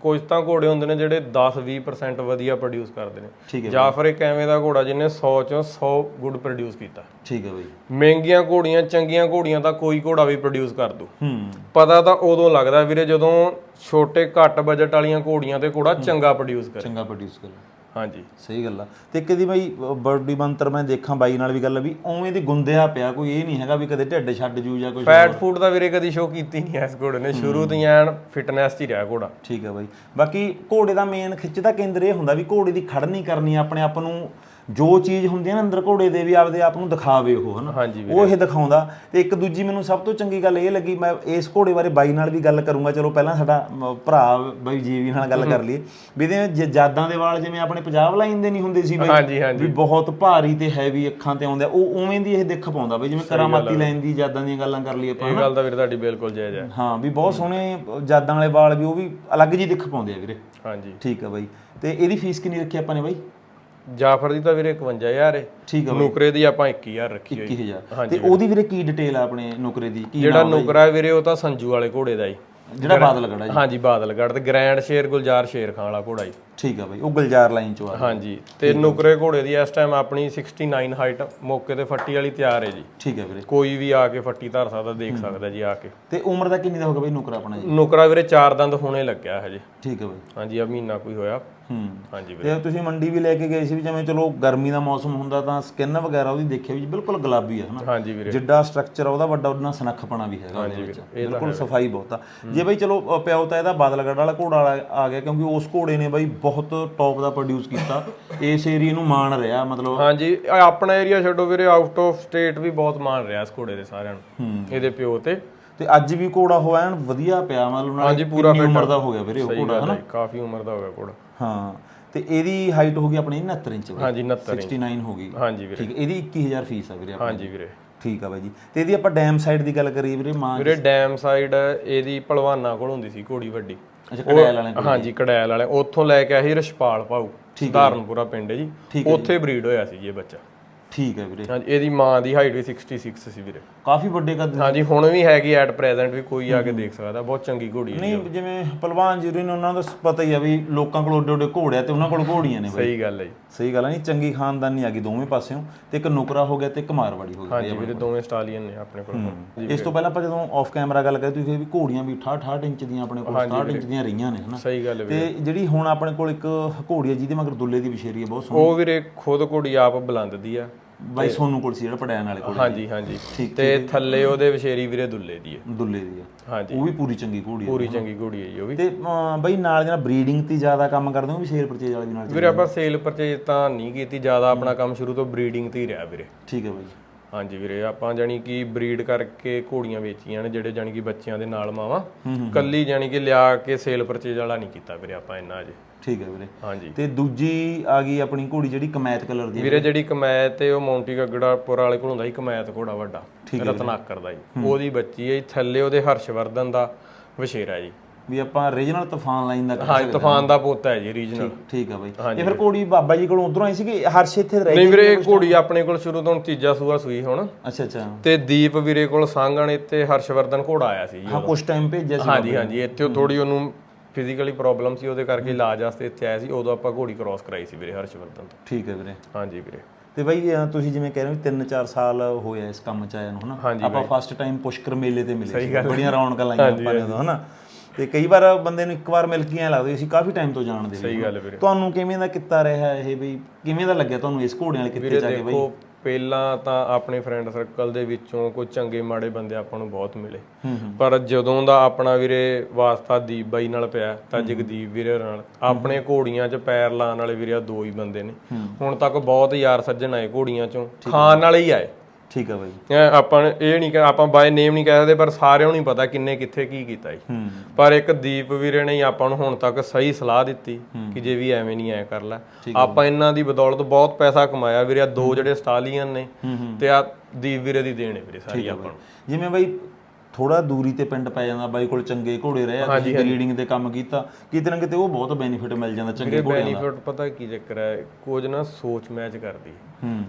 ਕੁਝ ਤਾਂ ਘੋੜੇ ਹੁੰਦੇ ਨੇ ਜਿਹੜੇ 10-20% ਵਧੀਆ ਪ੍ਰੋਡਿਊਸ ਕਰਦੇ ਨੇ। ਜਾਫਰ ਇੱਕ ਐਵੇਂ ਦਾ ਘੋੜਾ ਜਿਹਨੇ 100 ਚੋਂ 100 ਗੁੱਡ ਪ੍ਰੋਡਿਊਸ ਕੀਤਾ। ਠੀਕ ਹੈ ਬਾਈ। ਮਹਿੰਗੀਆਂ ਘੋੜੀਆਂ ਚੰਗੀਆਂ ਘੋੜੀਆਂ ਤਾਂ ਕੋਈ ਘੋੜਾ ਵੀ ਪ੍ਰੋਡਿਊਸ ਕਰ ਦੂ। ਹੂੰ। ਪਤਾ ਤਾਂ ਉਦੋਂ ਲੱਗਦਾ ਵੀਰੇ ਜਦੋਂ ਛੋਟੇ ਘੱਟ ਬਜਟ ਵਾਲੀਆਂ ਘੋੜੀਆਂ ਤੇ ਘੋੜਾ ਚੰਗਾ ਪ੍ਰੋਡਿਊਸ ਕਰੇ। ਚੰਗਾ ਪ੍ਰੋਡਿਊਸ ਕਰ। ਹਾਂਜੀ। ਸਹੀ ਗੱਲ ਆ। ਤੇ ਕਦੀ ਬਾਈ ਬਰਡੀ ਬੰਤਰ ਮੈਂ ਦੇਖਾਂ ਬਾਈ ਨਾਲ ਵੀ ਗੱਲ ਆ ਵੀ ਉਵੇਂ ਦੀ ਗੁੰਦਿਆ ਪਿਆ ਕੋਈ ਇਹ ਨਹੀਂ ਹੈਗਾ ਵੀ ਕਦੇ ਢਿੱਡ ਛੱਡ ਜੂ ਜਾਂ ਕੁਝ ਫੈਟ ਫੂਡ ਦਾ ਵੀਰੇ ਕਦੀ ਸ਼ੋ ਕੀਤੀ ਨਹੀਂ ਐ ਇਸ ਘੋੜੇ ਨੇ। ਸ਼ੁਰੂ ਤੋਂ ਹੀ ਐਨ ਫਿਟਨੈਸ 'ਚ ਹੀ ਰਿਹਾ ਘੋੜਾ। ਠੀਕ ਹੈ ਬਾਈ। ਬਾਕੀ ਘੋੜੇ ਦਾ ਮੇਨ ਖਿੱਚ ਦਾ ਕੇਂਦਰ ਇਹ ਹੁੰਦਾ ਵੀ ਘੋੜੇ ਦੀ ਖੜਨੀ ਕਰਨੀ ਆਪਣੇ ਆਪ ਨੂੰ ਜੋ ਚੀਜ਼ ਹੁੰਦੀ ਹੈ ਨਾ ਅੰਦਰ ਘੋੜੇ ਦੇ ਵੀ ਆਪਦੇ ਆਪ ਨੂੰ ਦਿਖਾਵੇ ਉਹ ਹਨਾ? ਉਹ ਇਹ ਦਿਖਾਉਂਦਾ। ਤੇ ਇੱਕ ਦੂਜੀ ਮੈਨੂੰ ਸਭ ਤੋਂ ਚੰਗੀ ਗੱਲ ਇਹ ਲੱਗੀ ਮੈਂ ਇਸ ਘੋੜੇ ਬਾਰੇ ਬਾਈ ਨਾਲ ਵੀ ਗੱਲ ਕਰੂੰਗਾ। ਚਲੋ ਪਹਿਲਾਂ ਸਾਡਾ ਭਰਾ ਬਾਈ ਜੀਵੀ ਨਾਲ ਗੱਲ ਕਰ ਲਈਏ। ਵੀ ਇਹਦੇ ਜ- ਜਾਦਾਂ ਦੇ ਵਾਲ ਜਿਵੇਂ ਆਪਣੇ ਪੰਜਾਬ ਲਾਈਨ ਦੇ ਨਹੀਂ ਹੁੰਦੇ ਸੀ ਬਾਈ? ਹਾਂਜੀ ਹਾਂਜੀ। ਵੀ ਬਹੁਤ ਭਾਰੀ ਤੇ ਹੈਵੀ ਅੱਖਾਂ ਤੇ ਆਉਂਦੇ ਉਹ ਉਵੇਂ ਦੀ ਇਹ ਦਿੱਖ ਪਾਉਂਦਾ ਬਈ ਜਿਵੇਂ ਕਰਾਮਾਤੀ ਲਾਈਨ ਦੀ ਜਾਦਾਂ ਦੀਆਂ ਗੱਲਾਂ ਕਰ ਲਈਏ ਆਪਾਂ ਇਹ ਗੱਲ ਤਾਂ ਵੀਰੇ ਤੁਹਾਡੀ ਬਿਲਕੁਲ ਜਾਇਜ਼ ਹੈ। ਹਾਂ ਵੀ ਬਹੁਤ ਸੋਹਣੇ ਜਾਦਾਂ ਵਾਲੇ ਵਾਲ ਵੀ ਉਹ ਵੀ ਅਲੱਗ ਜੀ ਦਿੱਖ ਪਾਉਂਦੇ ਆ ਵੀਰੇ। ਹਾਂਜੀ। ਠੀਕ ਆ ਬਾਈ। ਤੇ ਇਹਦੀ ਫੀਸ ਕਿੰਨੀ ਰੱਖੀ ਆਪਾਂ ਨੇ ਬਾਈ? ਜਾਫਰ ਦੀ ਤਾਂ ਵੀਰੇ 51000 ਹੈ ਠੀਕ ਆ ਨੁਕਰੇ ਦੀ ਆਪਾਂ 21000 ਰੱਖੀ ਹੋਈ। 21000 ਤੇ ਉਹਦੀ ਵੀਰੇ ਕੀ ਡਿਟੇਲ ਆ ਆਪਣੇ ਨੁਕਰੇ ਦੀ? ਕੀ ਜਿਹੜਾ ਨੁਕਰਾ ਹੈ ਵੀਰੇ ਉਹ ਤਾਂ ਸੰਜੂ ਵਾਲੇ ਘੋੜੇ ਦਾ ਹੀ ਜਿਹੜਾ ਬਾਦਲ ਗੜਾ ਜੀ। ਹਾਂਜੀ ਬਾਦਲਗੜ੍ਹ ਤੇ ਗ੍ਰੈਂਡ ਸ਼ੇਰ ਗੁਲਜ਼ਾਰ ਸ਼ੇਰ ਖਾਨ ਵਾਲਾ ਘੋੜਾ ਜੀ ਠੀਕ ਆ ਬਾਈ ਉਹ ਗੁਲਜ਼ਾਰ ਲਾਈਨ ਚੋਂ ਆ ਹਾਂਜੀ ਤੇ ਨੁਕਰੇ ਘੋੜੇ ਦੀ ਇਸ ਟਾਈਮ ਆਪਣੀ 69 ਹਾਈਟ ਮੌਕੇ ਤੇ ਫੱਟੀ ਵਾਲੀ ਤਿਆਰ ਹੈ ਜੀ। ਠੀਕ ਆ ਵੀਰੇ। ਕੋਈ ਵੀ ਆ ਕੇ ਫੱਟੀ ਧਰ ਸਕਦਾ ਦੇਖ ਸਕਦਾ ਜੀ ਆ ਕੇ। ਤੇ ਉਮਰ ਦਾ ਕਿੰਨੀ ਦਾ ਹੋਗਾ ਬਾਈ ਨੁਕਰਾ ਆਪਣਾ ਜੀ? ਨੁਕਰਾ ਵੀਰੇ ਚਾਰ ਦੰਦ ਹੋਣੇ ਲੱਗਿਆ ਹਜੇ ਠੀਕ ਆ ਬਾਈ। ਹਾਂਜੀ ਆ ਮਹੀਨਾ ਕੋਈ ਹੋਇਆ। ਹੂੰ। ਹਾਂਜੀ ਵੀਰੇ। ਤੇ ਤੁਸੀਂ ਮੰਡੀ ਵੀ ਲੈ ਕੇ ਗਏ ਸੀ ਵੀ ਜਿਵੇਂ ਚਲੋ ਗਰਮੀ ਦਾ ਮੌਸਮ ਹੁੰਦਾ ਤਾਂ ਸਕਿਨ ਵਗੈਰਾ ਉਹਦੀ ਦੇਖਿਆ ਵੀ ਬਿਲਕੁਲ ਗੁਲਾਬੀ ਆ ਹਨਾ? ਹਾਂਜੀ ਵੀਰੇ। ਜਿੱਡਾ ਸਟਰਕਚਰ ਉਹਦਾ ਵੱਡਾ ਉਹਨਾਂ ਸਨੱਖਪਣਾ ਵੀ ਹੈਗਾ ਉਹਦੇ ਵਿੱਚ। ਬਿਲਕੁਲ ਸਫ਼ਾਈ ਬਹੁਤ ਆ। ਜੇ ਬਈ ਚਲੋ ਪਿਓ ਤਾਂ ਇਹਦਾ ਬਾਦਲਗੜ ਵਾਲਾ ਘੋੜਾ ਵਾਲਾ ਆ ਗਿਆ ਕਿਉਂਕਿ ਉਸ ਘੋੜੇ ਨੇ ਬਈ ਬਹੁਤ ਟੌਪ ਦਾ ਪ੍ਰੋਡਿਊਸ ਕੀਤਾ। ਇਸ ਏਰੀਆ ਨੂੰ ਮਾਣ ਰਿਹਾ ਮਤਲਬ ਹਾਂਜੀ ਇਹ ਆਪਣਾ ਏਰੀਆ ਛੱਡੋ ਵੀਰੇ ਆਊਟ ਆਫ ਸਟੇਟ ਵੀ ਬਹੁਤ ਮਾਨ ਰਿਹਾ ਇਸ ਘੋੜੇ ਦੇ ਸਾਰਿਆਂ ਨੂੰ ਹੂੰ। ਇਹਦੇ ਪਿਓ ਤੇ। ਤੇ ਅੱਜ ਵੀ ਘੋੜਾ ਹੋਇਆ ਐਨ ਵਧੀਆ ਪਿਆ ਮਤਲਬ ਨਾਲ ਹਾਂਜੀ, ਪੂਰਾ ਉਮਰ ਦਾ ਹੋ ਗਿਆ ਵੀਰੇ ਉਹ ਸਹੀ ਘੋੜਾ ਗੱਲ ਹਨਾ? ਹੈ ਕਾਫੀ ਉਮਰ ਦਾ ਹੋ ਗਿਆ ਘੋੜਾ। ਹਾਂ ਤੇ ਇਹਦੀ ਹਾਈਟ ਹੋ ਗਈ ਆਪਣੀ 69 ਇੰਚ ਬਈ ਹਾਂਜੀ 69 ਇੰਚ। 69 ਹੋ ਗਈ। ਹਾਂਜੀ ਵੀਰੇ। ਠੀਕ ਹੈ ਇਹਦੀ 21000 ਫੀਸ ਆ ਵੀਰੇ ਆਪਣੀ। ਹਾਂਜੀ ਵੀਰੇ। ਠੀਕ ਆ ਬਾਈ ਜੀ। ਤੇ ਇਹਦੀ ਆਪਾਂ ਡੈਮ ਸਾਈਡ ਦੀ ਗੱਲ ਕਰੀਏ ਵੀਰੇ ਮਾਂ ਵੀਰੇ ਡੈਮ ਸਾਈਡ ਇਹਦੀ ਭਲਵਾਨਾ ਕੋਲ ਹੁੰਦੀ ਸੀ ਘੋੜੀ ਵੱਡੀ। ਅੱਛਾ ਕੜੈਲ ਵਾਲੇ ਹਾਂਜੀ ਕੜੈਲ ਵਾਲੇ। ਉੱਥੋਂ ਲੈ ਕੇ ਆਏ ਸੀ ਰਸ਼ਪਾਲ ਭਾਊ ਸਧਾਰਨਪੁਰਾ ਪਿੰਡ ਜੀ। ਉੱਥੇ ਬਰੀਡ ਹੋਇਆ ਸੀ ਜੀ ਇਹ ਬੱਚਾ। ਠੀਕ ਹੈ ਵੀਰੇ। ਹਾਂਜੀ ਇਹਦੀ ਮਾਂ ਦੀ ਹਾਈਟ ਵੀ 66 ਸੀ ਵੀਰੇ। ਕਾਫੀ ਵੱਡੇ ਕੱਦ ਦੀ। ਹਾਂਜੀ ਹੁਣ ਵੀ ਹੈਗੀ ਐਟ ਪ੍ਰੈਜ਼ੈਂਟ ਵੀ ਕੋਈ ਆ ਕੇ ਦੇਖ ਸਕਦਾ ਬਹੁਤ ਚੰਗੀ ਘੋੜੀ ਹੈ ਨਹੀਂ ਜਿਵੇਂ ਪਹਿਲਵਾਨ ਜੀ ਨੂੰ ਉਹਨਾਂ ਦਾ ਪਤਾ ਹੀ ਆ ਵੀ ਲੋਕਾਂ ਕੋਲ ਓਡੇ ਓਡੇ ਘੋੜੇ ਆ ਤੇ ਉਹਨਾਂ ਕੋਲ ਘੋੜੀਆਂ ਨੇ ਬਾਈ। ਸਹੀ ਗੱਲ ਹੈ ਜੀ। ਸਹੀ ਗੱਲ ਆ ਨਹੀਂ ਚੰਗੀ ਖਾਨਦਾਨੀ ਆ ਗਈ ਦੋਵੇਂ ਪਾਸਿਓਂ ਤੇ ਇੱਕ ਨੁਕਰਾ ਹੋ ਗਿਆ ਤੇ ਇੱਕ ਮਾਰਵਾੜੀ ਹੋ ਗਈ ਹਾਂਜੀ ਵੀਰੇ ਦੋਵੇਂ ਸਟਾਲੀਅਨ ਨੇ ਆਪਣੇ ਕੋਲ। ਇਸ ਤੋਂ ਪਹਿਲਾਂ ਆਪਾਂ ਜਦੋਂ ਆਫ ਕੈਮਰਾ ਗੱਲ ਕਰੀ ਤੁਸੀਂ ਵੀ ਘੋੜੀਆਂ ਵੀ 68 68 ਇੰਚ ਦੀਆਂ ਆਪਣੇ ਕੋਲ 67 ਇੰਚ ਦੀਆਂ ਰਹੀਆਂ ਨੇ ਹਨਾ? ਸਹੀ ਗੱਲ ਹੈ ਵੀਰੇ। ਤੇ ਜਿਹੜੀ ਹੁਣ ਆਪਣੇ ਕੋਲ ਇੱਕ ਘੋੜੀ ਆ ਜਿਹਦੇ ਮਗਰ ਦੁੱਲੇ ਦੀ ਵਿਸ਼ੇਰੀ ਹੈ ਬਹੁਤ ਸੋਹਣੀ। ਉਹ ਵੀਰੇ ਖੁਦ ਘੋੜੀ ਆਪ ਬੁਲੰਦਦੀ ਆ। ਬਾਈ ਸੋਨੂ ਕੋਲ ਸੀ ਜਿਹੜਾ ਪੜਿਆਣ ਵਾਲੇ ਕੋਲ ਹਾਂਜੀ ਹਾਂਜੀ। ਤੇ ਥੱਲੇ ਉਹਦੇ ਵਿਸ਼ੇਰੀ ਵੀਰੇ ਦੁੱਲੇ ਦੀ ਹੈ। ਦੁੱਲੇ ਦੀ ਆ। ਹਾਂਜੀ। ਉਹ ਵੀ ਪੂਰੀ ਚੰਗੀ ਘੋੜੀ ਆ। ਪੂਰੀ ਚੰਗੀ ਘੋੜੀ ਹੈ ਜੀ ਉਹ ਵੀ। ਤੇ ਅਮ, ਬਾਈ ਨਾਲ ਜਿਹੜਾ ਬਰੀਡਿੰਗ ਤੇ ਜ਼ਿਆਦਾ ਕੰਮ ਕਰਦੇ ਹੋ ਵੀ ਸ਼ੇਰ ਪਰਚੇਜ ਵਾਲੇ ਵੀ ਨਾਲ ਵੀਰੇ ਆਪਾਂ ਸੇਲ ਪਰਚੇਜ ਤਾਂ ਨਹੀਂ ਕੀਤੀ ਜ਼ਿਆਦਾ ਆਪਣਾ ਕੰਮ ਸ਼ੁਰੂ ਤੋਂ ਬਰੀਡਿੰਗ ਤੇ ਹੀ ਰਿਹਾ ਵੀਰੇ। ਠੀਕ ਹੈ ਬਾਈ। ਹਾਂਜੀ ਵੀਰੇ ਆਪਾਂ ਜਾਨੀ ਕਿ ਬਰੀਡ ਕਰਕੇ ਘੋੜੀਆਂ ਵੇਚੀਆਂ ਨੇ ਜਿਹੜੇ ਜਾਨੀ ਕਿ ਬੱਚਿਆਂ ਦੇ ਨਾਲ ਮਾਵਾਂ। ਕੱਲੀ ਜਾਨੀ ਕਿ ਲਿਆ ਕੇ ਸੇਲ ਪਰਚੇਜ ਵਾਲਾ ਨਹੀਂ ਕੀਤਾ ਵੀਰੇ ਆਪਾਂ ਇੰਨਾ ਅਜੇ। ਠੀਕ ਹੈ ਵੀਰੇ। ਹਾਂਜੀ। ਤੇ ਦੂਜੀ ਆ ਗਈ ਆਪਣੀ ਘੋੜੀ ਜਿਹੜੀ ਕਮੈਤ ਕਲਰ ਦੀ। ਵੀਰੇ ਜਿਹੜੀ ਕਮੈਤ ਤੇ ਉਹ ਮੌਂਟੀ ਗਗੜਾਪੁਰ ਵਾਲੇ ਕੋਲ ਹੁੰਦਾ ਸੀ ਕਮੈਤ ਘੋੜਾ ਵੱਡਾ ਰਤਨਾਕਰ ਦਾ ਜੀ। ਉਹਦੀ ਬੱਚੀ ਹੈ ਥੱਲੇ ਉਹਦੇ ਹਰਸ਼ਵਰਧਨ ਦਾ ਵਸ਼ੇਰਾ ਜੀ। ਵੀ ਆਪਾਂ ਰੀਜਨਲ ਤੂਫਾਨ ਲਾਈਨ ਦਾ ਹਾਂਜੀ ਤੂਫਾਨ ਦਾ ਪੋਤਾ ਹੈ ਜੀ ਰੀਜਨਲ ਠੀਕ ਆ ਬਾਈ। ਇਹ ਫਿਰ ਘੋੜੀ ਬਾਬਾ ਜੀ ਕੋਲੋਂ ਉਧਰੋਂ ਆਈ ਸੀ ਕਿ ਹਰਸ਼ ਇੱਥੇ ਰਹਿ ਨਹੀਂ ਵੀਰੇ ਇਹ ਘੋੜੀ ਆਪਣੇ ਕੋਲ ਸ਼ੁਰੂ ਤੋਂ ਤੀਜਾ ਸੂਆ ਸੂਈ ਹੁਣ। ਅੱਛਾ ਅੱਛਾ। ਤੇ ਦੀਪ ਵੀਰੇ ਕੋਲ ਸਾਂਗਣ ਇੱਥੇ ਹਰਸ਼ਵਰਧਨ ਘੋੜਾ ਆਇਆ ਸੀ ਜੀ ਹਾਂ ਕੁਝ ਟਾਈਮ ਭੇਜਿਆ ਸੀ ਹਾਂਜੀ ਹਾਂਜੀ ਇੱਥੇ ਥੋੜੀ ਉਹਨੂੰ ਫਿਜ਼ੀਕਲੀ ਪ੍ਰੋਬਲਮ ਸੀ ਉਹਦੇ ਕਰਕੇ ਇਲਾਜ ਵਾਸਤੇ ਇੱਥੇ ਆਇਆ ਸੀ ਉਦੋਂ ਆਪਾਂ ਘੋੜੀ ਕ੍ਰਾਸ ਕਰਾਈ ਸੀ ਵੀਰੇ ਹਰਸ਼ਵਰਧਨ ਤੋਂ। ਠੀਕ ਹੈ ਵੀਰੇ। ਹਾਂਜੀ ਵੀਰੇ। ਤੇ ਬਾਈ ਤੁਸੀਂ ਜਿਵੇਂ ਕਹਿ ਰਹੇ ਹੋ 3-4 ਸਾਲ ਹੋਇਆ ਇਸ ਕੰਮ ਚ ਆਇਆ ਨੂੰ ਹਨਾ? ਆਪਾਂ ਫਸਟ ਟਾਈਮ ਪੁਸ਼ਕਰ ਮੇਲੇ ਤੇ ਮਿਲੇ ਬੜੀਆਂ ਰੌਣਕਾਂ ਲਾਈਆਂ ਆਪਾਂ ਨੇ ਹਨਾ? ਤੇ ਕਈ ਵਾਰ ਬੰਦੇ ਨੂੰ ਇੱਕ ਵਾਰ ਮਿਲ ਕੇ ਐ ਲੱਗਦਾ ਅਸੀਂ ਕਾਫੀ ਟਾਈਮ ਤੋਂ ਜਾਣਦੇ ਸਹੀ ਗੱਲ ਹੈ ਵੀਰੇ। ਤੁਹਾਨੂੰ ਕਿਵੇਂ ਦਾ ਕਿੱਤਾ ਰਿਹਾ ਇਹ ਬਈ ਕਿਵੇਂ ਦਾ ਲੱਗਿਆ ਤੁਹਾਨੂੰ ਇਸ ਘੋੜਿਆਂ ਵਾਲੇ ਕਿੱਤੇ ਜਾ ਕੇ ਬਈ? ਦੇਖੋ ਪਹਿਲਾਂ ਤਾਂ ਆਪਣੇ ਫਰੈਂਡ ਸਰਕਲ ਦੇ ਵਿੱਚੋਂ ਕੋਈ ਚੰਗੇ ਮਾੜੇ ਬੰਦੇ ਆਪਾਂ ਨੂੰ ਬਹੁਤ ਮਿਲੇ। ਪਰ ਜਦੋਂ ਦਾ ਆਪਣਾ ਵੀਰੇ ਵਾਸਤਾ ਦੀਪ ਬਾਈ ਨਾਲ ਪਿਆ ਤਾਂ ਜਗਦੀਪ ਵੀਰੇ ਨਾਲ ਆਪਣੇ ਘੋੜੀਆਂ 'ਚ ਪੈਰ ਲਾਉਣ ਵਾਲੇ ਵੀਰੇ ਦੋ ਹੀ ਬੰਦੇ ਨੇ। ਹੁਣ ਤੱਕ ਬਹੁਤ ਯਾਰ ਸੱਜਣ ਆਏ ਘੋੜੀਆਂ 'ਚੋਂ ਖਾਣ ਵਾਲੇ ਹੀ ਆਏ। ਠੀਕ ਆ ਬਾਈ। ਇਹ ਆਪਾਂ ਨੇ- ਇਹ ਨਹੀਂ ਕਿ ਆਪਾਂ ਬਾਏ ਨੇਮ ਨਹੀਂ ਕਹਿ ਸਕਦੇ ਪਰ ਸਾਰਿਆਂ ਨੂੰ ਪਤਾ ਕਿੰਨੇ ਕਿੱਥੇ ਕੀ ਕੀਤਾ ਜੀ। ਹੂੰ। ਪਰ ਇੱਕ ਦੀਪ ਵੀਰੇ ਨੇ ਹੀ ਆਪਾਂ ਨੂੰ ਹੁਣ ਤੱਕ ਸਹੀ ਸਲਾਹ ਦਿੱਤੀ ਕਿ ਜੇ ਵੀ ਐਵੇਂ ਨਹੀਂ ਐ ਕਰ ਲੈ। ਆਪਾਂ ਇਹਨਾਂ ਦੀ ਬਦੌਲਤ ਬਹੁਤ ਪੈਸਾ ਕਮਾਇਆ ਵੀਰੇ ਆ ਦੋ ਜਿਹੜੇ ਸਟਾਲੀਅਨ ਨੇ ਤੇ ਆ ਦੀਪ ਵੀਰੇ ਦੀ ਦੇਣ ਹੈ ਵੀਰੇ ਸਾਰੀ ਆਪਾਂ ਨੂੰ। ਜਿਵੇਂ ਬਾਈ ਥੋੜਾ ਦੂਰੀ ਤੇ ਪਿੰਡ ਪੈ ਜਾਂਦਾ ਬਾਈ ਕੋਲ ਚੰਗੇ ਘੋੜੇ ਰਹੇ ਆ ਤੁਸੀਂ ਬਰੀਡਿੰਗ ਤੇ ਕੰਮ ਕੀਤਾ ਕਿਤੇ ਨਾ ਕਿਤੇ ਉਹ ਬਹੁਤ ਬੈਨੀਫਿਟ ਮਿਲ ਜਾਂਦਾ ਚੰਗੇ ਘੋੜਿਆਂ ਦਾ। ਬੈਨੀਫਿਟ ਪਤਾ ਕੀ ਚੱਕਰ ਹੈ ਕੁਝ ਨਾ ਸੋਚ ਮੈਚ ਕਰਦੀ।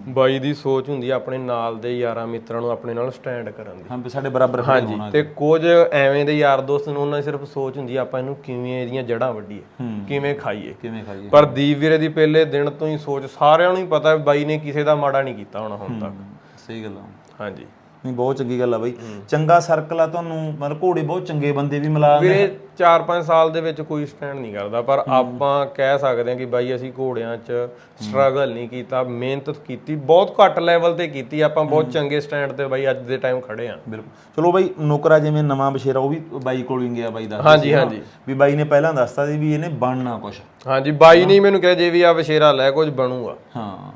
ਬਾਈ ਦੀ ਸੋਚ ਹੁੰਦੀ ਹੈ ਆਪਣੇ ਨਾਲ ਦੇ ਯਾਰਾਂ ਮਿੱਤਰਾਂ ਨੂੰ ਆਪਣੇ ਨਾਲ ਸਟੈਂਡ ਕਰਨ ਦੀ। ਹਾਂ ਵੀ ਸਾਡੇ ਬਰਾਬਰ ਹਾਂਜੀ ਤੇ ਕੁਝ ਐਵੇਂ ਦੇ ਯਾਰ ਦੋਸਤ ਨੂੰ ਉਹਨਾਂ ਦੀ ਸਿਰਫ ਸੋਚ ਹੁੰਦੀ ਆਪਾਂ ਇਹਨੂੰ ਕਿਵੇਂ ਇਹਦੀਆਂ ਜੜ੍ਹਾਂ ਵੱਢੀਏ ਕਿਵੇਂ ਖਾਈਏ। ਕਿਵੇਂ ਖਾਈਏ। ਪਰ ਦੀਪ ਵੀਰੇ ਦੀ ਪਹਿਲੇ ਦਿਨ ਤੋਂ ਹੀ ਸੋਚ ਸਾਰਿਆਂ ਨੂੰ ਹੀ ਪਤਾ ਹੈ ਬਾਈ ਨੇ ਕਿਸੇ ਦਾ ਮਾੜਾ ਨਹੀਂ ਕੀਤਾ ਹੋਣਾ ਹੁਣ ਤੱਕ। ਸਹੀ ਗੱਲ ਆ। ਹਾਂਜੀ। ਨਹੀਂ ਬਹੁਤ ਚੰਗੀ ਗੱਲ ਆ ਬਾਈ। ਚੰਗਾ ਸਰਕਲ ਆ ਤੁਹਾਨੂੰ ਮਤਲਬ ਘੋੜੇ ਬਹੁਤ ਚੰਗੇ ਬੰਦੇ ਵੀ ਮਿਲਾ ਵੀਰੇ 4-5 ਸਾਲ ਦੇ ਵਿੱਚ ਕੋਈ ਸਟੈਂਡ ਨਹੀਂ ਕਰਦਾ ਪਰ ਆਪਾਂ ਕਹਿ ਸਕਦੇ ਹਾਂ ਕਿ ਬਾਈ ਅਸੀਂ ਘੋੜਿਆਂ 'ਚ ਸਟਰਗਲ ਨਹੀਂ ਕੀਤਾ ਮਿਹਨਤ ਕੀਤੀ ਬਹੁਤ ਘੱਟ ਲੈਵਲ ਤੇ ਕੀਤੀ ਆਪਾਂ ਬਹੁਤ ਚੰਗੇ ਸਟੈਂਡ ਤੇ ਬਾਈ ਅੱਜ ਦੇ ਟਾਈਮ ਖੜੇ ਆ। ਬਿਲਕੁਲ। ਚਲੋ ਬਾਈ ਨੌਕਰਾ ਜਿਵੇਂ ਨਵਾਂ ਬਸ਼ੇਰਾ ਉਹ ਵੀ ਬਾਈ ਕੋਲ ਹੀ ਗਿਆ ਬਾਈ ਦਾ ਹਾਂਜੀ ਹਾਂਜੀ। ਵੀ ਬਾਈ ਨੇ ਪਹਿਲਾਂ ਦੱਸਤਾ ਸੀ ਵੀ ਇਹਨੇ ਬਣਨਾ ਕੁਛ। ਹਾਂਜੀ ਬਾਈ ਨਹੀਂ ਮੈਨੂੰ ਕਿਹਾ ਜੇ ਵੀ ਆ ਵਸ਼ੇਰਾ ਲੈ ਕੁਝ ਬਣੂਗਾ। ਹਾਂ।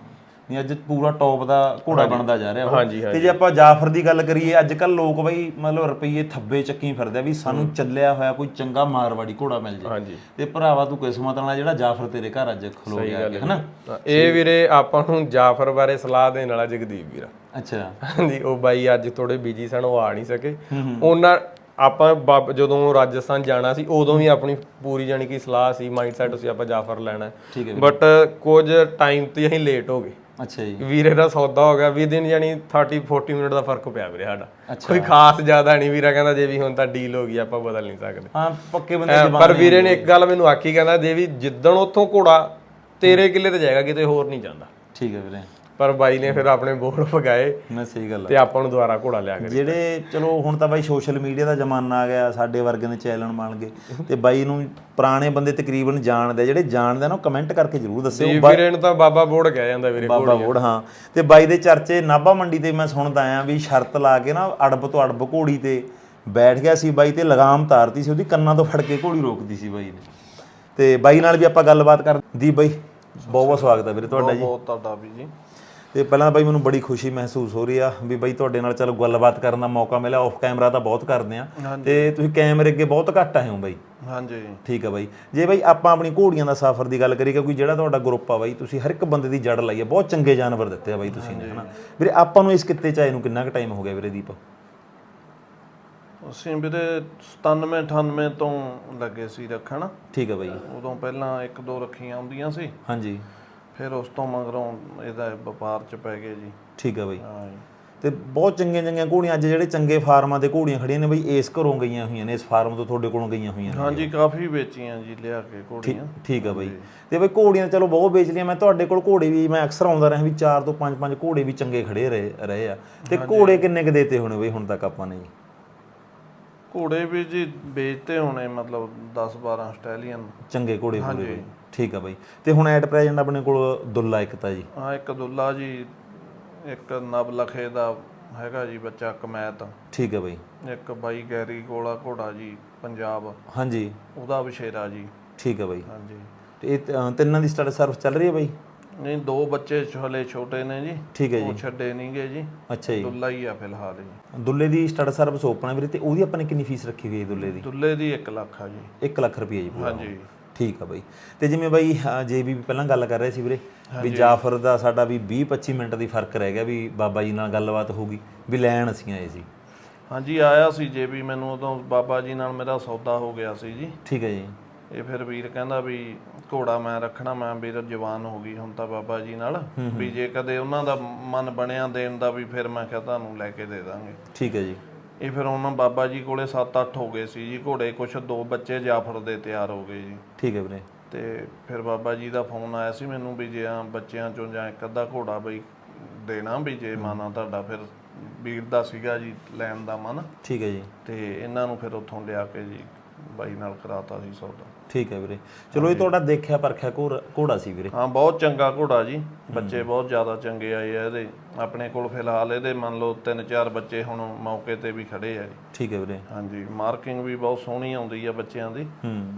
ਨਹੀਂ ਅੱਜ ਪੂਰਾ ਟੌਪ ਦਾ ਘੋੜਾ ਬਣਦਾ ਜਾ ਰਿਹਾ ਉਹ। ਤੇ ਜੇ ਆਪਾਂ ਜਾਫਰ ਦੀ ਗੱਲ ਕਰੀਏ ਅੱਜ ਕੱਲ ਲੋਕ ਬਾਈ ਮਤਲਬ ਰੁਪਈਏ ਥੱਬੇ ਚੱਕੀ ਫਿਰਦੇ ਆ ਵੀ ਸਾਨੂੰ ਚੱਲਿਆ ਹੋਇਆ ਕੋਈ ਚੰਗਾ ਮਾਰਵਾੜੀ ਘੋੜਾ ਮਿਲ ਜੇ। ਤੇ ਭਰਾਵਾ ਤੂੰ ਕਿਸਮਤ ਨਾਲ ਜਿਹੜਾ ਜਾਫਰ ਤੇਰੇ ਘਰ ਅੱਜ ਖਲੋ ਗਿਆ ਹੈ। ਹਨਾ? ਇਹ ਵੀਰੇ ਆਪਾਂ ਨੂੰ ਜਾਫਰ ਬਾਰੇ ਸਲਾਹ ਦੇਣ ਵਾਲਾ ਜਗਦੀਪ ਵੀਰਾ। ਅੱਛਾ। ਹਾਂਜੀ ਉਹ ਬਾਈ ਅੱਜ ਥੋੜੇ ਬਿਜ਼ੀ ਸਨ ਉਹ ਆ ਨਹੀਂ ਸਕੇ। ਉਹਨਾਂ ਆਪਾਂ ਬੱਬ- ਜਦੋਂ ਰਾਜਸਥਾਨ ਜਾਣਾ ਸੀ ਉਦੋਂ ਵੀ ਆਪਣੀ ਪੂਰੀ ਜਾਣੀ ਕਿ ਸਲਾਹ ਸੀ ਮਾਈਂਡ ਸੈਟ ਸੀ ਆਪਾਂ ਜਾਫਰ ਲੈਣਾ ਠੀਕ ਹੈ ਬਟ ਕੁਝ ਟਾਈਮ ਤੇ ਅਸੀਂ ਲੇਟ ਹੋ ਗਏ। ਅੱਛਾ ਜੀ। ਵੀਰੇ ਦਾ ਸੌਦਾ ਹੋ ਗਿਆ ਵੀ ਦਿਨ ਜਾਨੀ 30 40 ਮਿੰਟ ਦਾ ਫ਼ਰਕ ਪਿਆ ਵੀਰੇ ਸਾਡਾ। ਕੋਈ ਖਾਸ ਜ਼ਿਆਦਾ ਨਹੀਂ ਵੀਰਾ ਕਹਿੰਦਾ ਜੇ ਵੀ ਹੁਣ ਤਾਂ ਡੀਲ ਹੋ ਗਈ ਆਪਾਂ ਬਦਲ ਨਹੀਂ ਸਕਦੇ। ਹਾਂ ਪੱਕੇ ਬੰਦੇ ਐਂ ਪਰ ਵੀਰੇ ਨੇ ਇੱਕ ਗੱਲ ਮੈਨੂੰ ਆਖੀ ਕਹਿੰਦਾ ਜੇ ਵੀ ਜਿੱਦਣ ਉੱਥੋਂ ਘੋੜਾ ਤੇਰੇ ਕਿੱਲੇ ਤੇ ਜਾਏਗਾ ਕਿਤੇ ਹੋਰ ਨਹੀਂ ਜਾਂਦਾ। ਠੀਕ ਹੈ ਵੀਰੇ। ਪਰ ਬਾਈ ਨੇ ਫਿਰ ਆਪਣੇ ਬੋਲ ਪਗਾਏ ਨਾ ਸਹੀ ਗੱਲ ਤੇ ਆਪਾਂ ਨੂੰ ਦੁਬਾਰਾ ਘੋੜਾ ਲਿਆ ਕੇ ਜਿਹੜੇ ਚਲੋ ਹੁਣ ਤਾਂ ਬਾਈ ਸੋਸ਼ਲ ਮੀਡੀਆ ਦਾ ਜ਼ਮਾਨਾ ਆ ਗਿਆ ਸਾਡੇ ਵਰਗੇ ਦੇ ਚੈਨਲ ਬਣ ਗਏ। ਤੇ ਬਾਈ ਨੂੰ ਪੁਰਾਣੇ ਬੰਦੇ ਤਕਰੀਬਨ ਜਾਣਦੇ ਜਿਹੜੇ ਜਾਣਦੇ ਨਾ ਕਮੈਂਟ ਕਰਕੇ ਜਰੂਰ ਦੱਸਿਓ। ਵੀਰੇ ਨੂੰ ਤਾਂ ਬਾਬਾ ਬੋੜ ਕਹਿ ਜਾਂਦਾ ਵੀਰੇ ਬਾਬਾ ਵੋੜ ਹਾਂ। ਤੇ ਬਾਈ ਦੇ ਚਰਚੇ ਨਾਭਾ ਮੰਡੀ ਤੇ ਮੈਂ ਸੁਣਦਾ ਆਇਆ ਵੀ ਸ਼ਰਤ ਲਾ ਕੇ ਨਾ ਅੜਬ ਤੋਂ ਅੜਬ ਘੋੜੀ ਤੇ ਬੈਠ ਗਿਆ ਸੀ ਬਾਈ ਤੇ ਲਗਾਮ ਤਾਰਤੀ ਸੀ ਉਹਦੀ ਕੰਨਾਂ ਤੋਂ ਫੜ ਕੇ ਘੋੜੀ ਰੋਕਦੀ ਸੀ ਬਾਈ ਨੇ। ਤੇ ਬਾਈ ਨਾਲ ਵੀ ਆਪਾਂ ਗੱਲਬਾਤ ਕਰਦੀ ਬਾਈ ਬਹੁਤ ਬਹੁਤ ਸਵਾਗਤ ਹੈ ਵੀਰੇ ਤੁਹਾਡਾ ਜੀ। ਬਹੁਤ ਤੁਹਾਡਾ ਵੀ ਜੀ। ਤੇ ਪਹਿਲਾਂ ਬਾਈ ਮੈਨੂੰ ਬੜੀ ਖੁਸ਼ੀ ਮਹਿਸੂਸ ਹੋ ਰਹੀ ਆ ਵੀ ਬਾਈ ਤੁਹਾਡੇ ਨਾਲ ਚਲੋ ਗੱਲਬਾਤ ਕਰਨ ਦਾ ਮੌਕਾ ਮਿਲਿਆ ਆਫ ਕੈਮਰਾ ਤਾਂ ਬਹੁਤ ਕਰਦੇ ਆ। ਤੇ ਤੁਸੀਂ ਕੈਮਰੇ ਅੱਗੇ ਬਹੁਤ ਘੱਟ ਆਏ ਹੋ ਬਾਈ। ਹਾਂਜੀ। ਠੀਕ ਆ ਬਾਈ। ਜੇ ਬਾਈ ਆਪਾਂ ਆਪਣੀ ਘੋੜੀਆਂ ਦਾ ਸਫ਼ਰ ਦੀ ਗੱਲ ਕਰੀਏ ਕਿਉਂਕਿ ਜਿਹੜਾ ਤੁਹਾਡਾ ਗਰੁੱਪ ਆ ਬਾਈ ਤੁਸੀਂ ਹਰ ਇੱਕ ਬੰਦੇ ਦੀ ਜੜ ਲਾਈ ਆ ਬਹੁਤ ਚੰਗੇ ਜਾਨਵਰ ਦਿੱਤੇ ਆ ਬਾਈ ਤੁਸੀਂ ਨੇ ਹਨਾ? ਵੀਰੇ ਆਪਾਂ ਨੂੰ ਇਸ ਕਿੱਤੇ ਚ ਆਏ ਨੂੰ ਕਿੰਨਾ ਕੁ ਟਾਈਮ ਹੋ ਗਿਆ ਵੀਰੇ ਦੀਪ? ਅਸੀਂ ਵੀਰੇ 97 98 ਤੋਂ ਲੱਗੇ ਸੀ ਰੱਖਣ। ਠੀਕ ਆ ਬਾਈ। ਉਦੋਂ ਪਹਿਲਾਂ ਇੱਕ ਦੋ ਰੱਖੀਆਂ ਆਉਂਦੀਆਂ ਸੀ। ਹਾਂਜੀ। ਫਿਰ ਉਸ ਤੋਂ ਮਗਰੋਂ ਇਹਦਾ ਵਪਾਰ ਚ ਪੈ ਗਏ ਜੀ। ਠੀਕ ਬਾਈ। ਹਾਂ ਜੀ। ਤੇ ਬਹੁਤ ਚੰਗੀਆਂ ਚੰਗੀਆਂ ਘੋੜੀਆਂ ਅੱਜ ਜਿਹੜੇ ਚੰਗੇ ਫਾਰਮਾਂ ਤੇ ਘੋੜੀਆਂ ਖੜੀਆਂ ਨੇ ਬਈ ਇਸ ਘਰੋਂ ਗਈਆਂ ਹੋਈਆਂ ਨੇ ਇਸ ਫਾਰਮ ਤੋਂ ਤੁਹਾਡੇ ਕੋਲੋਂ ਗਈਆਂ ਹੋਈਆਂ ਨੇ। ਹਾਂਜੀ ਕਾਫੀ ਵੇਚੀਆਂ ਜੀ ਲਿਆ ਕੇ ਘੋੜੀਆਂ। ਠੀਕ ਆ ਬਈ। ਤੇ ਬਈ ਘੋੜੀਆਂ ਚਲੋ ਬਹੁਤ ਵੇਚ ਲਈਆਂ ਮੈਂ ਤੁਹਾਡੇ ਕੋਲ ਘੋੜੇ ਵੀ ਮੈਂ ਅਕਸਰ ਆਉਂਦਾ ਰਿਹਾ ਵੀ 4 ਤੋਂ 5 5 ਘੋੜੇ ਵੀ ਚੰਗੇ ਖੜੇ ਰਹੇ ਰਹੇ ਆ। ਤੇ ਘੋੜੇ ਕਿੰਨੇ ਕ ਦੇਤੇ ਹੋਣੇ ਬਈ ਹੁਣ ਤੱਕ ਆਪਾਂ ਨੇ ਜੀ? ਘੋੜੇ ਵੀ ਜੀ ਵੇਚਤੇ ਹੋਣੇ ਮਤਲਬ 10 12 ਸਟੈਲੀਅਨ। ਚੰਗੇ ਘੋੜੇ ਪੂਰੇ ਬਈ। ਠੀਕ ਆ ਬਈ। ਤੇ ਹੁਣ ਐਟ ਪ੍ਰੈਜ਼ੈਂਟ ਆਪਣੇ ਕੋਲ ਦੁੱਲਾ ਇੱਕ ਤਾਂ ਜੀ। ਹਾਂ ਇੱਕ ਦੁੱਲਾ ਜੀ ਇੱਕ ਨਬ ਲਖੇ ਦਾ ਹੈਗਾ ਜੀ ਬੱਚਾ ਕਮੈਤ। ਠੀਕ ਆ ਬਈ। ਇੱਕ ਬਾਈ ਗੈਰੀ ਕੋਲਾ ਘੋੜਾ ਜੀ ਪੰਜਾਬ। ਹਾਂਜੀ। ਉਹਦਾ ਵਿਸ਼ੇਰਾ ਜੀ। ਠੀਕ ਆ ਬਈ। ਹਾਂਜੀ। ਤੇ ਇਹ ਤ- ਤਿੰਨਾਂ ਦੀ ਸਟਾਰਟ ਸਰਵਿਸ ਚੱਲ ਰਹੀ ਹੈ ਬਈ? ਨਹੀਂ ਦੋ ਬੱਚੇ ਹਲੇ ਛੋਟੇ ਨੇ ਜੀ। ਠੀਕ ਹੈ ਉਹ ਜੀ ਛੱਡੇ ਨਹੀਂਗੇ ਜੀ। ਅੱਛਾ ਜੀ। ਦੁੱਲਾ ਹੀ ਆ ਫਿਲਹਾਲ ਜੀ। ਦੁੱਲੇ ਦੀ ਸਟਾਰਟ ਸਰਵਿਸ ਓਪਨ ਹੈ ਵੀਰੇ ਤੇ ਉਹਦੀ ਆਪਾਂ ਨੇ ਕਿੰਨੀ ਫੀਸ ਰੱਖੀ ਹੋਈ ਹੈ ਦੁੱਲੇ ਦੀ? ਦੁੱਲੇ ਦੀ 1 ਲੱਖ ਆ ਜੀ। 1 ਲੱਖ ਰੁਪਏ ਜੀ ਪੂਰਾ। ਹਾਂਜੀ। ਠੀਕ ਆ ਬਈ। ਤੇ ਜਿਵੇਂ ਬਾਈ ਜੇਬੀ ਪਹਿਲਾਂ ਗੱਲ ਕਰ ਰਹੇ ਸੀ ਵੀਰੇ ਵੀ ਜਾਫਰ ਦਾ ਸਾਡਾ ਵੀ 20 25 ਮਿੰਟ ਦੀ ਫ਼ਰਕ ਰਹਿ ਗਿਆ ਵੀ ਬਾਬਾ ਜੀ ਨਾਲ ਗੱਲਬਾਤ ਹੋਊਗੀ ਵੀ ਲੈਣ ਅਸੀਂ ਆਏ ਸੀ। ਹਾਂਜੀ ਆਇਆ ਸੀ ਜੇ ਵੀ ਮੈਨੂੰ ਉਦੋਂ ਬਾਬਾ ਜੀ ਨਾਲ ਮੇਰਾ ਸੌਦਾ ਹੋ ਗਿਆ ਸੀ ਜੀ। ਠੀਕ ਹੈ ਜੀ। ਇਹ ਫਿਰ ਵੀਰ ਕਹਿੰਦਾ ਵੀ ਘੋੜਾ ਮੈਂ ਰੱਖਣਾ ਮੈਂ ਵੀਰ ਜਵਾਨ ਹੋ ਗਈ ਹੁਣ ਤਾਂ ਬਾਬਾ ਜੀ ਨਾਲ ਵੀ ਜੇ ਕਦੇ ਉਹਨਾਂ ਦਾ ਮਨ ਬਣਿਆ ਦੇਣ ਦਾ ਵੀ ਫਿਰ ਮੈਂ ਕਿਹਾ ਤੁਹਾਨੂੰ ਲੈ ਕੇ ਦੇ ਦਾਂਗੇ। ਠੀਕ ਹੈ ਜੀ। ਇਹ ਫਿਰ ਉਹਨਾਂ ਬਾਬਾ ਜੀ ਕੋਲੇ 7-8 ਹੋ ਗਏ ਸੀ ਜੀ ਘੋੜੇ ਕੁਛ ਦੋ ਬੱਚੇ ਜਾਫਰ ਦੇ ਤਿਆਰ ਹੋ ਗਏ ਜੀ। ਠੀਕ ਹੈ ਵੀਰੇ। ਤੇ ਫਿਰ ਬਾਬਾ ਜੀ ਦਾ ਫੋਨ ਆਇਆ ਸੀ ਮੈਨੂੰ ਵੀ ਜੇ ਆ ਬੱਚਿਆਂ ਚੋਂ ਜਾਂ ਇੱਕ ਅੱਧਾ ਘੋੜਾ ਬਈ ਦੇਣਾ ਵੀ ਜੇ ਮਾਨਾ ਤੁਹਾਡਾ ਫਿਰ ਵੀਰ ਦਾ ਸੀਗਾ ਜੀ ਲੈਣ ਦਾ ਮਨ। ਠੀਕ ਹੈ ਜੀ। ਤੇ ਇਹਨਾਂ ਨੂੰ ਫਿਰ ਉੱਥੋਂ ਲਿਆ ਕੇ ਜੀ ਬਾਈ ਨਾਲ ਕਰਾਤਾ ਸੀ ਸੌਦਾ ਠੀਕ ਹੈ ਵੀਰੇ। ਚਲੋ ਇਹ ਤੁਹਾਡਾ ਦੇਖਿਆ ਪਰਖਿਆ ਘੋੜਾ- ਘੋੜਾ ਸੀ ਵੀਰੇ। ਹਾਂ ਬਹੁਤ ਚੰਗਾ ਘੋੜਾ ਜੀ। ਬੱਚੇ ਬਹੁਤ ਜ਼ਿਆਦਾ ਚੰਗੇ ਆਏ ਆ ਇਹਦੇ। ਆਪਣੇ ਕੋਲ ਫਿਲਹਾਲ ਇਹਦੇ ਮੰਨ ਲਓ ਤਿੰਨ ਚਾਰ ਬੱਚੇ ਹੁਣ ਮੌਕੇ ਤੇ ਵੀ ਖੜੇ ਆ। ਜੀ ਠੀਕ ਹੈ ਵੀਰੇ। ਹਾਂਜੀ ਮਾਰਕਿੰਗ ਵੀ ਬਹੁਤ ਸੋਹਣੀ ਆਉਂਦੀ ਆ ਬੱਚਿਆਂ ਦੀ। ਹੂੰ।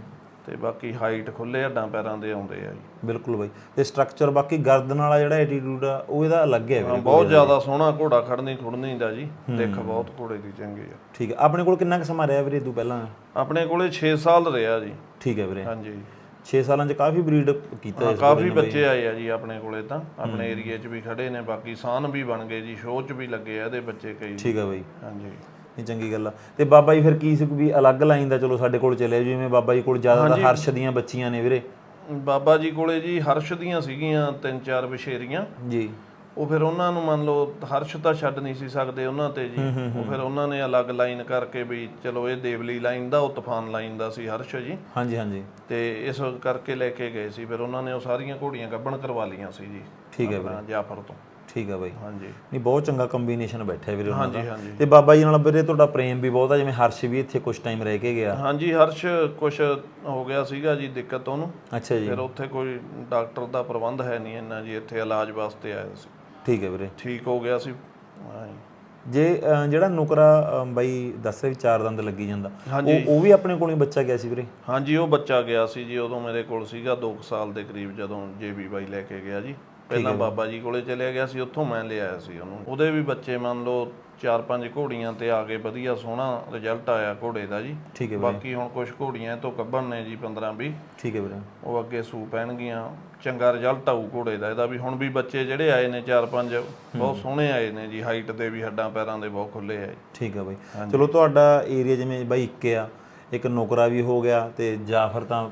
ਤੇ ਬਾਕੀ ਹਾਈਟ ਖੁੱਲੇ ਹੱਡਾਂ ਪੈਰਾਂ ਦੇ ਆਉਂਦੇ ਆ ਜੀ। ਬਿਲਕੁਲ ਬਾਈ। ਤੇ ਸਟਰਕਚਰ ਬਾਕੀ ਗਰਦਨ ਵਾਲਾ ਜਿਹੜਾ ਐਟੀਟਿਊਡ ਆ ਉਹ ਇਹਦਾ ਅਲੱਗ ਹੈ ਵੀਰੇ ਬਹੁਤ ਜ਼ਿਆਦਾ ਸੋਹਣਾ ਘੋੜਾ ਖੜਨੀ ਖੁੜਨੀ ਦਾ ਜੀ। ਦੇਖ ਬਹੁਤ ਘੋੜੇ ਦੀ ਚੰਗੀ ਆ। ਠੀਕ ਹੈ ਆਪਣੇ ਕੋਲ ਕਿੰਨਾ ਕੁ ਸਮਾਂ ਰਿਹਾ ਵੀਰੇ ਤੂੰ ਪਹਿਲਾਂ? ਆਪਣੇ ਕੋਲੇ 6 ਸਾਲ ਰਿਹਾ ਜੀ। ਠੀਕ ਹੈ ਵੀਰੇ। ਹਾਂਜੀ। 6 ਸਾਲਾਂ 'ਚ ਕਾਫੀ ਬਰੀਡ ਕੀਤਾ ਹਾਂ, ਇਸ ਕਾਫੀ ਬੱਚੇ ਆਏ ਆ ਜੀ ਆਪਣੇ ਕੋਲੇ ਤਾਂ। ਆਪਣੇ ਏਰੀਏ 'ਚ ਵੀ ਖੜੇ ਨੇ ਬਾਕੀ ਸਾਨ ਵੀ ਬਣ ਗਏ ਜੀ ਸ਼ੋਅ 'ਚ ਵੀ ਲੱਗੇ ਆ ਇਹਦੇ ਬੱਚੇ ਕਈ। ਠੀਕ ਹੈ ਬਾਈ। ਹਾਂਜੀ। ਇਹ ਚੰਗੀ ਗੱਲ ਆ। ਤੇ ਬਾਬਾ ਜੀ ਫਿਰ ਕੀ ਸੀ ਵੀ ਅਲੱਗ ਲਾਈਨ ਦਾ ਚਲੋ ਸਾਡੇ ਕੋਲ ਚਲੇ ਜਿਵੇਂ ਬਾਬਾ ਜੀ ਕੋਲ ਜ਼ਿਆਦਾ ਹਰਸ਼ ਦੀਆਂ ਬੱਚੀਆਂ ਨੇ ਵੀਰੇ। ਬਾਬਾ ਜੀ ਕੋਲੇ ਜੀ ਹਰਸ਼ ਦੀਆਂ ਸੀਗੀਆਂ ਤਿੰਨ ਚਾਰ ਵਿਸ਼ੇਰੀਆਂ ਜੀ। ਉਹ ਫਿਰ ਉਹਨਾਂ ਨੂੰ ਮੰਨ ਲਓ ਹਰਸ਼ ਤਾਂ ਛੱਡ ਨਹੀਂ ਸੀ ਸਕਦੇ ਉਹਨਾਂ ਤੇ ਜੀ। ਉਹ ਫਿਰ ਉਹਨਾਂ ਨੇ ਅਲੱਗ ਲਾਈਨ ਕਰਕੇ ਵੀ ਚਲੋ ਇਹ ਦੇਵਲੀ ਲਾਈਨ ਦਾ ਉਹ ਤੂਫਾਨ ਲਾਈਨ ਦਾ ਸੀ ਹਰਸ਼ ਜੀ। ਹਾਂਜੀ ਹਾਂਜੀ। ਤੇ ਇਸ ਕਰਕੇ ਲੈ ਕੇ ਗਏ ਸੀ। ਫਿਰ ਉਹਨਾਂ ਨੇ ਉਹ ਸਾਰੀਆਂ ਘੋੜੀਆਂ ਗੱਬਣ ਕਰਵਾ ਲਈਆਂ ਸੀ ਜੀ। ਠੀਕ ਹੈ ਆਪਣਾ ਜਾਫਰ ਤੋਂ। ਠੀਕ ਆ ਬਾਈ। ਹਾਂਜੀ। ਨਹੀਂ ਬਹੁਤ ਚੰਗਾ ਕੰਬੀਨੇਸ਼ਨ ਬੈਠਿਆ ਵੀਰੇ ਉਹਨਾਂ ਦਾ। ਹਾਂਜੀ। ਹਾਂਜੀ ਤੇ ਬਾਬਾ ਜੀ ਨਾਲ ਵੀਰੇ ਤੁਹਾਡਾ ਪ੍ਰੇਮ ਵੀ ਬਹੁਤ ਆ ਜਿਵੇਂ ਹਰਸ਼ ਵੀ ਇੱਥੇ ਕੁਝ ਟਾਈਮ ਰਹਿ ਕੇ ਗਿਆ। ਹਾਂਜੀ ਹਰਸ਼ ਕੁਛ ਹੋ ਗਿਆ ਸੀਗਾ ਜੀ ਦਿੱਕਤ ਉਹਨੂੰ। ਅੱਛਾ ਜੀ। ਫਿਰ ਉੱਥੇ ਕੋਈ ਡਾਕਟਰ ਦਾ ਪ੍ਰਬੰਧ ਹੈ ਨਹੀਂ ਇੰਨਾ ਜੀ ਇੱਥੇ ਇਲਾਜ ਵਾਸਤੇ ਆਇਆ ਸੀ। ਠੀਕ ਹੈ ਵੀਰੇ। ਠੀਕ ਹੋ ਗਿਆ ਸੀ। ਹਾਂਜੀ ਜੇ। ਜਿਹੜਾ ਨੁਕਰਾ ਬਾਈ ਦੱਸ ਰਿਹਾ ਚਾਰ ਦੰਦ ਲੱਗੀ ਜਾਂਦਾ। ਉਹ ਉਹ ਵੀ ਆਪਣੇ ਕੋਲ ਹੀ ਬੱਚਾ ਗਿਆ ਸੀ ਵੀਰੇ? ਹਾਂਜੀ ਉਹ ਬੱਚਾ ਗਿਆ ਸੀ ਜੀ ਉਦੋਂ ਮੇਰੇ ਕੋਲ ਸੀਗਾ 2 ਸਾਲ ਦੇ ਕਰੀਬ ਜਦੋਂ ਜੇਬੀ ਬਾਈ ਲੈ ਕੇ ਗਿਆ ਜੀ। ਪਹਿਲਾਂ ਬਾਬਾ ਜੀ ਕੋਲੇ ਚਲਿਆ ਗਿਆ ਸੀ ਉੱਥੋਂ ਮੈਂ ਲਿਆਇਆ ਸੀ ਉਹਨੂੰ। ਉਹਦੇ ਵੀ ਬੱਚੇ ਮੰਨ ਲਓ ਚਾਰ ਪੰਜ ਘੋੜੀਆਂ ਤੇ ਆ ਕੇ ਵਧੀਆ ਸੋਹਣਾ ਰਿਜ਼ਲਟ ਆਇਆ ਘੋੜੇ ਦਾ ਜੀ। ਠੀਕ ਹੈ ਵੀਰੇ। ਬਾਕੀ ਹੁਣ ਕੁਝ ਘੋੜੀਆਂ ਇਹ ਤੋਂ ਕੱਢਣ ਨੇ ਜੀ 15 20 ਠੀਕ ਹੈ ਵੀਰੇ। ਉਹ ਅੱਗੇ ਸੂ ਪੈਣਗੀਆਂ ਚੰਗਾ ਰਿਜ਼ਲਟ ਆਊ ਘੋੜੇ ਦਾ। ਇਹਦਾ ਵੀ ਹੁਣ ਵੀ ਬੱਚੇ ਜਿਹੜੇ ਆਏ ਨੇ ਚਾਰ ਪੰਜ ਬਹੁਤ ਸੋਹਣੇ ਆਏ ਨੇ ਜੀ। ਹਾਈਟ ਦੇ ਵੀ ਹੱਡਾਂ ਪੈਰਾਂ ਦੇ ਬਹੁਤ ਖੁੱਲੇ ਆ ਜੀ। ਠੀਕ ਹੈ ਬਾਈ। ਚਲੋ ਤੁਹਾਡਾ ਏਰੀਆ ਜਿਵੇਂ ਬਾਈ ਇੱਕ ਆ ਇੱਕ ਨੁਕਰਾ ਵੀ ਹੋ ਗਿਆ ਤੇ ਜਾਫਰ ਤਾਂ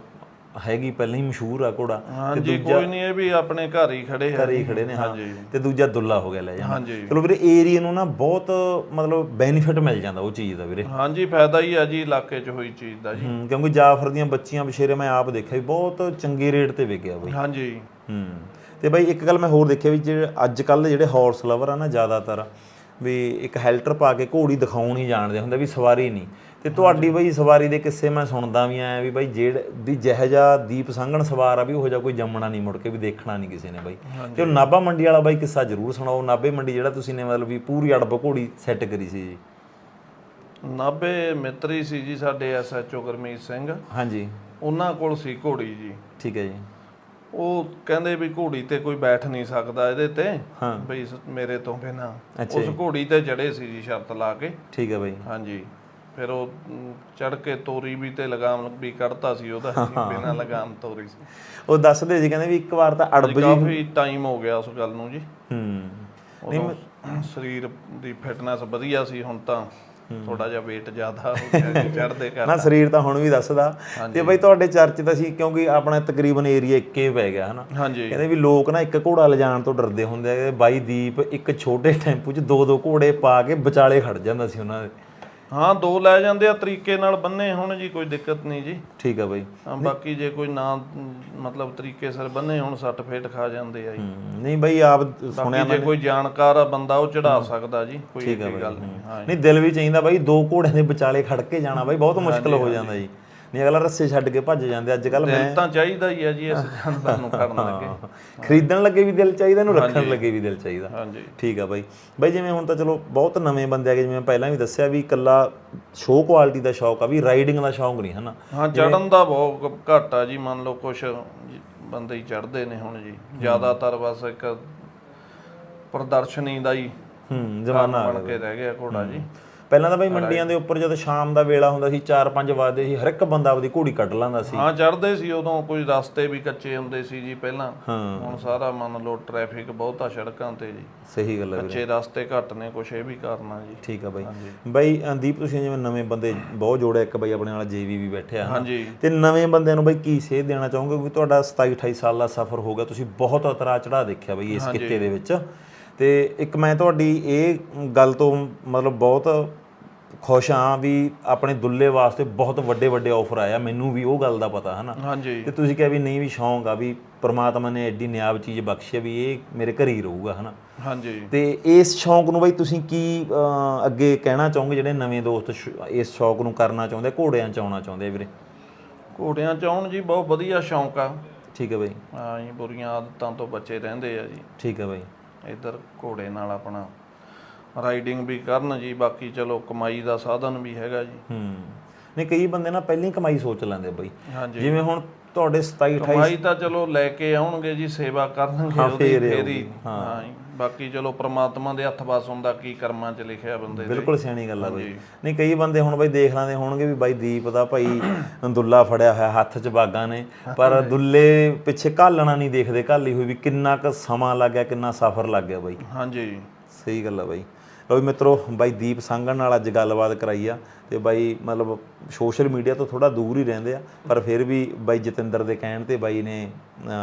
ਹੈਗੀ ਪਹਿਲਾਂ ਹੀ ਮਸ਼ਹੂਰ ਆ ਘੋੜਾ ਹਾਂਜੀ ਕੋਈ ਨਹੀਂ ਇਹ ਵੀ ਆਪਣੇ ਘਰ ਹੀ ਖੜੇ ਆ। ਘਰੇ ਹੀ ਖੜੇ ਨੇ ਹਾਂ। ਹਾਂਜੀ। ਤੇ ਦੂਜਾ ਦੁੱਲਾ ਹੋ ਗਿਆ ਲੈ ਜਾਣਾ। ਚਲੋ ਵੀਰੇ ਏਰੀਆ ਨੂੰ ਨਾ ਬਹੁਤ ਮਤਲਬ ਬੈਨੀਫਿਟ ਮਿਲ ਜਾਂਦਾ ਉਹ ਚੀਜ਼ ਦਾ ਵੀਰੇ। ਹਾਂਜੀ ਫਾਇਦਾ ਹੀ ਆ ਜੀ ਇਲਾਕੇ 'ਚ ਹੋਈ ਚੀਜ਼ ਦਾ ਜੀ। ਹੂੰ ਕਿਉਂਕਿ ਜਾਫਰ ਦੀਆਂ ਬੱਚੀਆਂ ਬਸ਼ੇਰੇ ਮੈਂ ਆਪ ਦੇਖਿਆ ਵੀ ਬਹੁਤ ਚੰਗੇ ਰੇਟ ਤੇ ਵਿਕਿਆ ਬਾਈ। ਹਾਂਜੀ। ਹੂੰ ਤੇ ਬਾਈ ਇੱਕ ਗੱਲ ਮੈਂ ਹੋਰ ਦੇਖਿਆ ਵੀ ਜਿਹੜੇ ਅੱਜ ਕੱਲ ਜਿਹੜੇ ਹਾਰਸ ਲਵਰ ਆ ਨਾ ਜ਼ਿਆਦਾਤਰ ਵੀ ਇੱਕ ਹੈਲਟਰ ਪਾ ਕੇ ਘੋੜੀ ਦਿਖਾਉਣ ਹੀ ਜਾਣਦੇ ਹੁੰਦੇ ਵੀ ਸਵਾਰੀ ਨਹੀਂ। ਤੇ ਤੁਹਾਡੀ ਬਈ ਸਵਾਰੀ ਦੇ ਕਿੱਸੇ ਮੈਂ ਸੁਣਦਾ ਵੀ ਆਇਆ ਵੀ ਬਾਈ ਜਿਹੜੇ ਵੀ ਜਿਹੋ ਜਿਹਾ ਦੀਪ ਸੰਘਣ ਸਵਾਰ ਆ ਵੀ ਉਹੋ ਜਿਹਾ ਕੋਈ ਜੰਮਣਾ ਨਹੀਂ ਮੁੜ ਕੇ ਵੀ ਦੇਖਣਾ ਨਹੀਂ ਕਿਸੇ ਨੇ ਬਾਈ। ਤੇ ਉਹ ਨਾਭਾ ਮੰਡੀ ਵਾਲਾ ਬਾਈ ਕਿੱਸਾ ਜ਼ਰੂਰ ਸੁਣਾਓ ਨਾਭੇ ਮੰਡੀ ਜਿਹੜਾ ਤੁਸੀਂ ਨੇ ਮਤਲਬ ਵੀ ਪੂਰੀ ਅੜਬ ਘੋੜੀ ਸੈੱਟ ਕਰੀ ਸੀ ਜੀ। ਨਾਭੇ ਮਿੱਤਰੀ ਸੀ ਜੀ ਸਾਡੇ ਐਸਐਚਓ ਗੁਰਮੀਤ ਸਿੰਘ। ਹਾਂਜੀ। ਉਹਨਾਂ ਕੋਲ ਸੀ ਘੋੜੀ ਜੀ। ਠੀਕ ਹੈ ਜੀ। ਉਹ ਕਹਿੰਦੇ ਵੀ ਘੋੜੀ ਤੇ ਕੋਈ ਬੈਠ ਨਹੀਂ ਸਕਦਾ ਇਹਦੇ ਤੇ। ਹਾਂ। ਬਈ ਮੇਰੇ ਤੋਂ ਬਿਨਾ। ਉਸ ਘੋੜੀ ਤੇ ਚੜੇ ਸੀ ਜੀ ਸ਼ਰਤ ਲਾ ਕੇ। ਠੀਕ ਹੈ ਬਾਈ। ਹਾਂਜੀ। ਫਿਰ ਉਹ ਚੜ ਕੇ ਤੋਰੀ ਵੀ ਤੇ ਲਗਾਮ ਵੀ ਕੱਢਤਾ ਸੀ ਉਹਦਾ ਬਿਨਾ ਲਗਾਮ ਤੋਰੀ ਸੀ। ਉਹ ਦੱਸਦੇ ਸੀ ਕਹਿੰਦੇ ਵੀ ਇੱਕ ਵਾਰ ਤਾਂ ਅੜਬ ਜੀ ਕਾਫੀ ਟਾਈਮ ਹੋ ਗਿਆ ਉਸ ਗੱਲ ਨੂੰ ਜੀ। ਹੂੰ। ਉਦੋਂ ਸਰੀਰ ਦੀ ਫਿਟਨੈਸ ਵਧੀਆ ਸੀ ਹੁਣ ਤਾਂ ਥੋੜਾ ਜਿਹਾ weight ਜ਼ਿਆਦਾ ਹੋ ਗਿਆ ਜੀ ਚੜਦੇ ਕਰ ਨਾ ਸਰੀਰ ਤਾਂ ਹੁਣ ਵੀ ਦੱਸਦਾ। ਤੇ ਬਈ ਤੁਹਾਡੇ ਚਰਚ ਤਾਂ ਸੀ ਕਿਉਂਕਿ ਆਪਣਾ ਤਕਰੀਬਨ ਏਰੀਆ ਇੱਕੇ ਪੈ ਗਿਆ ਹਨਾ? ਹਾਂਜੀ। ਕਹਿੰਦੇ ਵੀ ਲੋਕ ਨਾ ਇੱਕ ਘੋੜਾ ਲਿਜਾਣ ਤੋਂ ਡਰਦੇ ਹੁੰਦੇ ਆ ਬਾਈ ਦੀਪ ਇੱਕ ਛੋਟੇ ਟੈਂਪੂ 'ਚ ਦੋ ਦੋ ਘੋੜੇ ਪਾ ਕੇ ਵਿਚਾਲੇ ਖੜ ਜਾਂਦਾ ਸੀ ਉਹਨਾਂ ਦੇ। ਹਾਂ ਦੋ ਲੈ ਜਾਂਦੇ ਆ ਤਰੀਕੇ ਨਾਲ ਬੰਨੇ ਹੁਣ ਜੀ ਕੋਈ ਦਿੱਕਤ ਨਹੀਂ ਜੀ। ਠੀਕ ਆ ਬਾਈ। ਹਾਂ, ਬਾਕੀ ਜੇ ਕੋਈ ਨਾ ਮਤਲਬ ਤਰੀਕੇ ਸਿਰ ਬੰਨੇ ਹੁਣ ਸੱਟ ਫੇਟ ਖਾ ਜਾਂਦੇ ਆ ਜੀ। ਨਹੀਂ ਬਾਈ ਆਪ ਸੁਣਿਆ ਬਾਕੀ ਜੇ ਕੋਈ ਜਾਣਕਾਰ ਆ ਬੰਦਾ ਉਹ ਚੜਾ ਸਕਦਾ ਜੀ ਕੋਈ ਠੀਕ ਆ ਬਾਈ। ਗੱਲ ਨਹੀਂ ਹਾਂ ਨਹੀਂ ਦਿਲ ਵੀ ਚਾਹੀਦਾ ਬਾਈ ਦੋ ਘੋੜਿਆਂ ਦੇ ਵਿਚਾਲੇ ਖੜ ਕੇ ਜਾਣਾ ਬਾਈ ਬਹੁਤ ਮੁਸ਼ਕਲ ਹੋ ਜਾਂਦਾ ਜੀ। ਨਹੀਂ ਅਗਲਾ ਰੱਸੇ ਛੱਡ ਕੇ ਭੱਜ ਜਾਂਦੇ ਅੱਜ ਕੱਲ ਮੈਂ ਦਿਲ ਤਾਂ ਚਾਹੀਦਾ ਹੀ ਆ ਜੀ ਇਸ ਜਾਨਵਰ ਨੂੰ ਕਰਨ ਲੱਗੇ। ਖਰੀਦਣ ਲੱਗੇ ਵੀ ਦਿਲ ਚਾਹੀਦਾ ਇਹਨੂੰ ਰੱਖਣ ਲੱਗੇ ਵੀ ਦਿਲ ਚਾਹੀਦਾ। ਹਾਂਜੀ। ਠੀਕ ਆ ਬਾਈ। ਬਾਈ ਜਿਵੇਂ ਹੁਣ ਤਾਂ ਚਲੋ ਬਹੁਤ ਨਵੇਂ ਬੰਦੇ ਆ ਗਏ ਜਿਵੇਂ ਮੈਂ ਪਹਿਲਾਂ ਵੀ ਦੱਸਿਆ ਵੀ ਇਕੱਲਾ ਸ਼ੋਅ ਕੁਆਲਿਟੀ ਦਾ ਸ਼ੌਕ ਆ ਵੀ ਰਾਈਡਿੰਗ ਦਾ ਸ਼ੌਕ ਨਹੀਂ ਹਨਾ? ਹਾਂ ਚੜਨ ਦਾ ਬਹੁਤ ਘੱਟ ਆ ਜੀ ਮੰਨ ਲਓ ਕੁਝ ਬੰਦੇ ਹੀ ਚੜਦੇ ਨੇ ਹੁਣ ਜੀ। ਜ਼ਿਆਦਾਤਰ ਬਸ ਇੱਕ ਪ੍ਰਦਰਸ਼ਨੀ ਦਾ ਹੀ ਹੂੰ ਜ਼ਮਾਨਾ ਆ ਬਣ ਕੇ ਰਹਿ ਗਿਆ ਘੋੜਾ ਜੀ। ਪਹਿਲਾਂ ਤਾਂ ਬਾਈ ਮੰਡੀਆਂ ਦੇ ਉੱਪਰ ਜਦੋਂ ਸ਼ਾਮ ਦਾ ਵੇਲਾ ਹੁੰਦਾ ਸੀ 4-5 ਵਜੇ ਸੀ ਹਰ ਇੱਕ ਬੰਦਾ ਆਪਦੀ ਘੋੜੀ ਕੱਢ ਲੈਂਦਾ ਸੀ। ਹਾਂ ਚੜਦੇ ਸੀ ਉਦੋਂ ਕੋਈ ਰਸਤੇ ਵੀ ਕੱਚੇ ਹੁੰਦੇ ਸੀ ਜੀ ਪਹਿਲਾਂ। ਹਾਂ। ਹੁਣ ਸਾਰਾ ਮੰਨ ਲਓ ਟ੍ਰੈਫਿਕ ਬਹੁਤਾ ਸੜਕਾਂ ਤੇ ਜੀ। ਸਹੀ ਗੱਲ ਹੈ ਕੱਚੇ ਰਸਤੇ ਘੱਟ ਨੇ ਕੁਛ ਇਹ ਵੀ ਕਰਨਾ ਜੀ। ਠੀਕ ਆ ਬਾਈ। ਬਾਈ ਅ, ਦੀਪ ਤੁਸੀਂ ਜਿਵੇਂ ਨਵੇਂ ਬੰਦੇ ਬਹੁਤ ਜੋੜਿਆ ਇੱਕ ਬਾਈ ਆਪਣੇ ਨਾਲ ਜੇਵੀ ਵੀ ਬੈਠੇ ਆ ਹਨਾ? ਹਾਂਜੀ। ਤੇ ਨਵੇਂ ਬੰਦਿਆਂ ਨੂੰ ਬਾਈ ਕੀ ਸੇਧ ਦੇਣਾ ਚਾਹੋਗੇ? ਕਿਉਂਕਿ ਤੁਹਾਡਾ 27 28 ਸਾਲ ਦਾ ਸਫ਼ਰ ਹੋ ਗਿਆ ਤੁਸੀਂ ਬਹੁਤ ਉਤਰਾ ਚੜਾ ਦੇਖਿਆ ਬਾਈ ਇਸ ਕਿੱਤੇ ਦੇ ਵਿੱਚ। ਤੇ ਇੱਕ ਮੈਂ ਤੁਹਾਡੀ ਇਹ ਗੱਲ ਤੋਂ ਮਤਲਬ ਬਹੁਤ ਖੁਸ਼ ਹਾਂ ਵੀ ਆਪਣੇ ਦੁੱਲੇ ਵਾਸਤੇ ਬਹੁਤ ਵੱਡੇ ਵੱਡੇ ਆਫਰ ਆਇਆ ਮੈਨੂੰ ਵੀ ਉਹ ਗੱਲ ਦਾ ਪਤਾ ਹਨਾ? ਹਾਂਜੀ। ਤੇ ਤੁਸੀਂ ਕਿਹਾ ਵੀ ਨਹੀਂ ਵੀ ਸ਼ੌਂਕ ਆ ਵੀ ਪ੍ਰਮਾਤਮਾ ਨੇ ਐਡੀ ਨਿਆਬ ਚੀਜ਼ ਬਖਸ਼ੀ ਆ ਵੀ ਇਹ ਮੇਰੇ ਘਰ ਹੀ ਰਹੂਗਾ ਹਨਾ? ਹਾਂਜੀ। ਤੇ ਇਸ ਸ਼ੌਂਕ ਨੂੰ ਬਈ ਤੁਸੀਂ ਕੀ ਅਹ, ਅੱਗੇ ਕਹਿਣਾ ਚਾਹੋਗੇ ਜਿਹੜੇ ਨਵੇਂ ਦੋਸਤ ਸ਼- ਇਸ ਸ਼ੌਂਕ ਨੂੰ ਕਰਨਾ ਚਾਹੁੰਦੇ ਘੋੜਿਆਂ ਚ ਆਉਣਾ ਚਾਹੁੰਦੇ ਆ ਵੀਰੇ? ਘੋੜਿਆਂ ਚ ਆਉਣ ਜੀ ਬਹੁਤ ਵਧੀਆ ਸ਼ੌਂਕ ਆ। ਠੀਕ ਹੈ ਬਈ। ਹਾਂ ਜੀ ਬੁਰੀਆਂ ਆਦਤਾਂ ਤੋਂ ਬਚੇ ਰਹਿੰਦੇ ਆ ਜੀ। ਠੀਕ ਹੈ ਬਈ। ਇੱਧਰ ਘੋੜੇ ਨਾਲ ਆਪਣਾ ਰਾਈਡਿੰਗ ਵੀ ਕਰਨ ਜੀ ਬਾਕੀ ਚਲੋ ਕਮਾਈ ਦਾ ਸਾਧਨ ਵੀ ਹੈਗਾ ਜੀ। ਹੂੰ। ਨਹੀਂ ਕਈ ਬੰਦੇ ਨਾ ਪਹਿਲਾਂ ਹੀ ਕਮਾਈ ਸੋਚ ਲੈਂਦੇ ਬਈ। ਹਾਂਜੀ। ਜਿਵੇਂ ਹੁਣ ਤੁਹਾਡੇ 27 28 ਕਮਾਈ ਤਾਂ ਚਲੋ ਲੈ ਕੇ ਆਉਣਗੇ ਜੀ ਸੇਵਾ ਕਰਨਗੇ ਉਹਦੀ ਫੇਰ ਹੀ ਹਾਂ। ਜੀ। ਬਾਕੀ ਚਲੋ ਪ੍ਰਮਾਤਮਾ ਦੇ ਹੱਥ ਵਾਸ ਹੁੰਦਾ ਕੀ ਕਰਮਾਂ 'ਚ ਲਿਖਿਆ ਬੰਦੇ ਦੇ ਬਿਲਕੁਲ ਸਿਆਣੀ ਗੱਲ ਆ ਬਈ। ਨਹੀਂ ਕਈ ਬੰਦੇ ਹੁਣ ਬਈ ਦੇਖ ਲਾਂਦੇ ਹੋਣਗੇ ਵੀ ਬਾਈ ਦੀਪ ਦਾ ਭਾਈ ਦੁੱਲਾ ਫੜਿਆ ਹੋਇਆ ਹੱਥ 'ਚ ਬਾਗਾਂ ਨੇ। ਪਰ ਦੁੱਲੇ ਪਿੱਛੇ ਘਾਲਣਾ ਨਹੀਂ ਦੇਖਦੇ ਘਾਲੀ ਹੋਈ ਵੀ ਕਿੰਨਾ ਕੁ ਸਮਾਂ ਲੱਗ ਗਿਆ ਕਿੰਨਾ ਸਫ਼ਰ ਲੱਗ ਗਿਆ ਬਾਈ। ਹਾਂਜੀ। ਸਹੀ ਗੱਲ ਆ ਬਾਈ। ਲਓ ਵੀ ਮਿੱਤਰੋ, ਬਾਈ ਦੀਪ ਸੰਘਣ ਨਾਲ ਅੱਜ ਗੱਲਬਾਤ ਕਰਾਈ ਆ ਤੇ ਬਾਈ ਮਤਲਬ ਸੋਸ਼ਲ ਮੀਡੀਆ ਤੋਂ ਥੋੜਾ ਦੂਰ ਹੀ ਰਹਿੰਦੇ ਆ, ਪਰ ਫਿਰ ਵੀ ਬਾਈ ਜਤਿੰਦਰ ਦੇ ਕਹਿਣ ਤੇ ਬਾਈ ਨੇ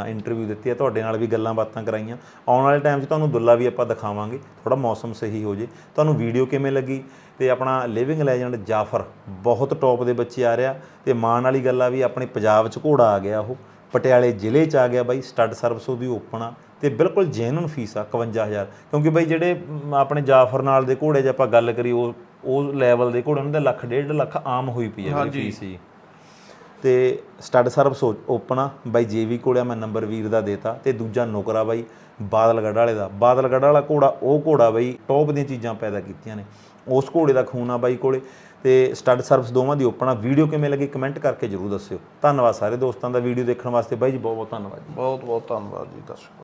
ਇੰਟਰਵਿਊ ਦਿੱਤੀ ਆ, ਤੁਹਾਡੇ ਨਾਲ ਵੀ ਗੱਲਾਂ ਬਾਤਾਂ ਕਰਾਈਆਂ। ਆਉਣ ਵਾਲੇ ਟਾਈਮ 'ਚ ਤੁਹਾਨੂੰ ਦੁੱਲਾ ਵੀ ਆਪਾਂ ਦਿਖਾਵਾਂਗੇ ਥੋੜਾ ਮੌਸਮ ਸਹੀ ਹੋ ਜੇ। ਤੁਹਾਨੂੰ ਵੀਡੀਓ ਕਿਵੇਂ ਲੱਗੀ? ਤੇ ਆਪਣਾ ਲਿਵਿੰਗ ਲੈਜੈਂਡ ਜਾਫਰ ਬਹੁਤ ਟੌਪ ਦੇ ਬੱਚੇ ਆ ਰਿਹਾ ਤੇ ਮਾਣ ਵਾਲੀ ਗੱਲ ਆ ਵੀ ਆਪਣੇ ਪੰਜਾਬ 'ਚ ਘੋੜਾ ਆ ਗਿਆ ਉਹ। ਪਟਿਆਲੇ ਜ਼ਿਲ੍ਹੇ 'ਚ ਆ ਗਿਆ ਬਾਈ ਸਟੱਡ ਸਰਵਿਸ ਉਹਦੀ ਓਪਨ ਆ ਤੇ ਬਿਲਕੁਲ ਜੈਨੂਨ ਫੀਸ ਆ 51000 ਕਿਉਂਕਿ ਬਾਈ ਜਿਹੜੇ ਆਪਣੇ ਜਾਫਰ ਨਾਲ ਦੇ ਘੋੜੇ ਜੇ ਆਪਾਂ ਗੱਲ ਕਰੀ ਉਹ ਉਹ ਲੈਵਲ ਦੇ ਘੋੜੇ ਉਹਨਾਂ ਦੇ ਲੱਖ ਡੇਢ ਲੱਖ ਆਮ ਹੋਈ ਪਈ ਹੈ ਫੀਸ ਜੀ। ਤੇ ਸਟੱਡ ਸਰਵਿਸ ਓਪਨ ਆ। ਬਾਈ ਜੇਵੀ ਕੋਲਿਆ ਮੈਂ ਨੰਬਰ ਵੀਰ ਦਾ ਦੇਤਾ। ਤੇ ਦੂਜਾ ਨੁਕਰਾ ਬਾਈ ਬਾਦਲਗੜ੍ਹ ਵਾਲੇ ਦਾ। ਬਾਦਲਗੜ੍ਹ ਵਾਲਾ ਘੋੜਾ ਉਹ ਘੋੜਾ ਬਾਈ ਟੌਪ ਦੀਆਂ ਚੀਜ਼ਾਂ ਪੈਦਾ ਕੀਤੀਆਂ ਨੇ। ਉਸ ਘੋੜੇ ਦਾ ਖੂਨ ਆ ਬਾਈ ਕੋਲੇ। ਤੇ ਸਟੱਡ ਸਰਵਿਸ ਦੋਵਾਂ ਦੀ ਓਪਨ ਆ ਵੀਡੀਓ ਕਿਵੇਂ ਲੱਗੀ ਕਮੈਂਟ ਕਰਕੇ ਜਰੂਰ ਦੱਸਿਓ। ਧੰਨਵਾਦ ਸਾਰੇ ਦੋਸਤਾਂ ਦਾ ਵੀਡੀਓ ਦੇਖਣ ਵਾਸਤੇ। ਬਾਈ ਜੀ ਬਹੁਤ ਬਹੁਤ ਧੰਨਵਾਦ ਜੀ। ਬਹੁਤ ਬਹੁਤ ਧੰਨਵਾਦ ਜੀ ਦਰਸ਼ਕੋ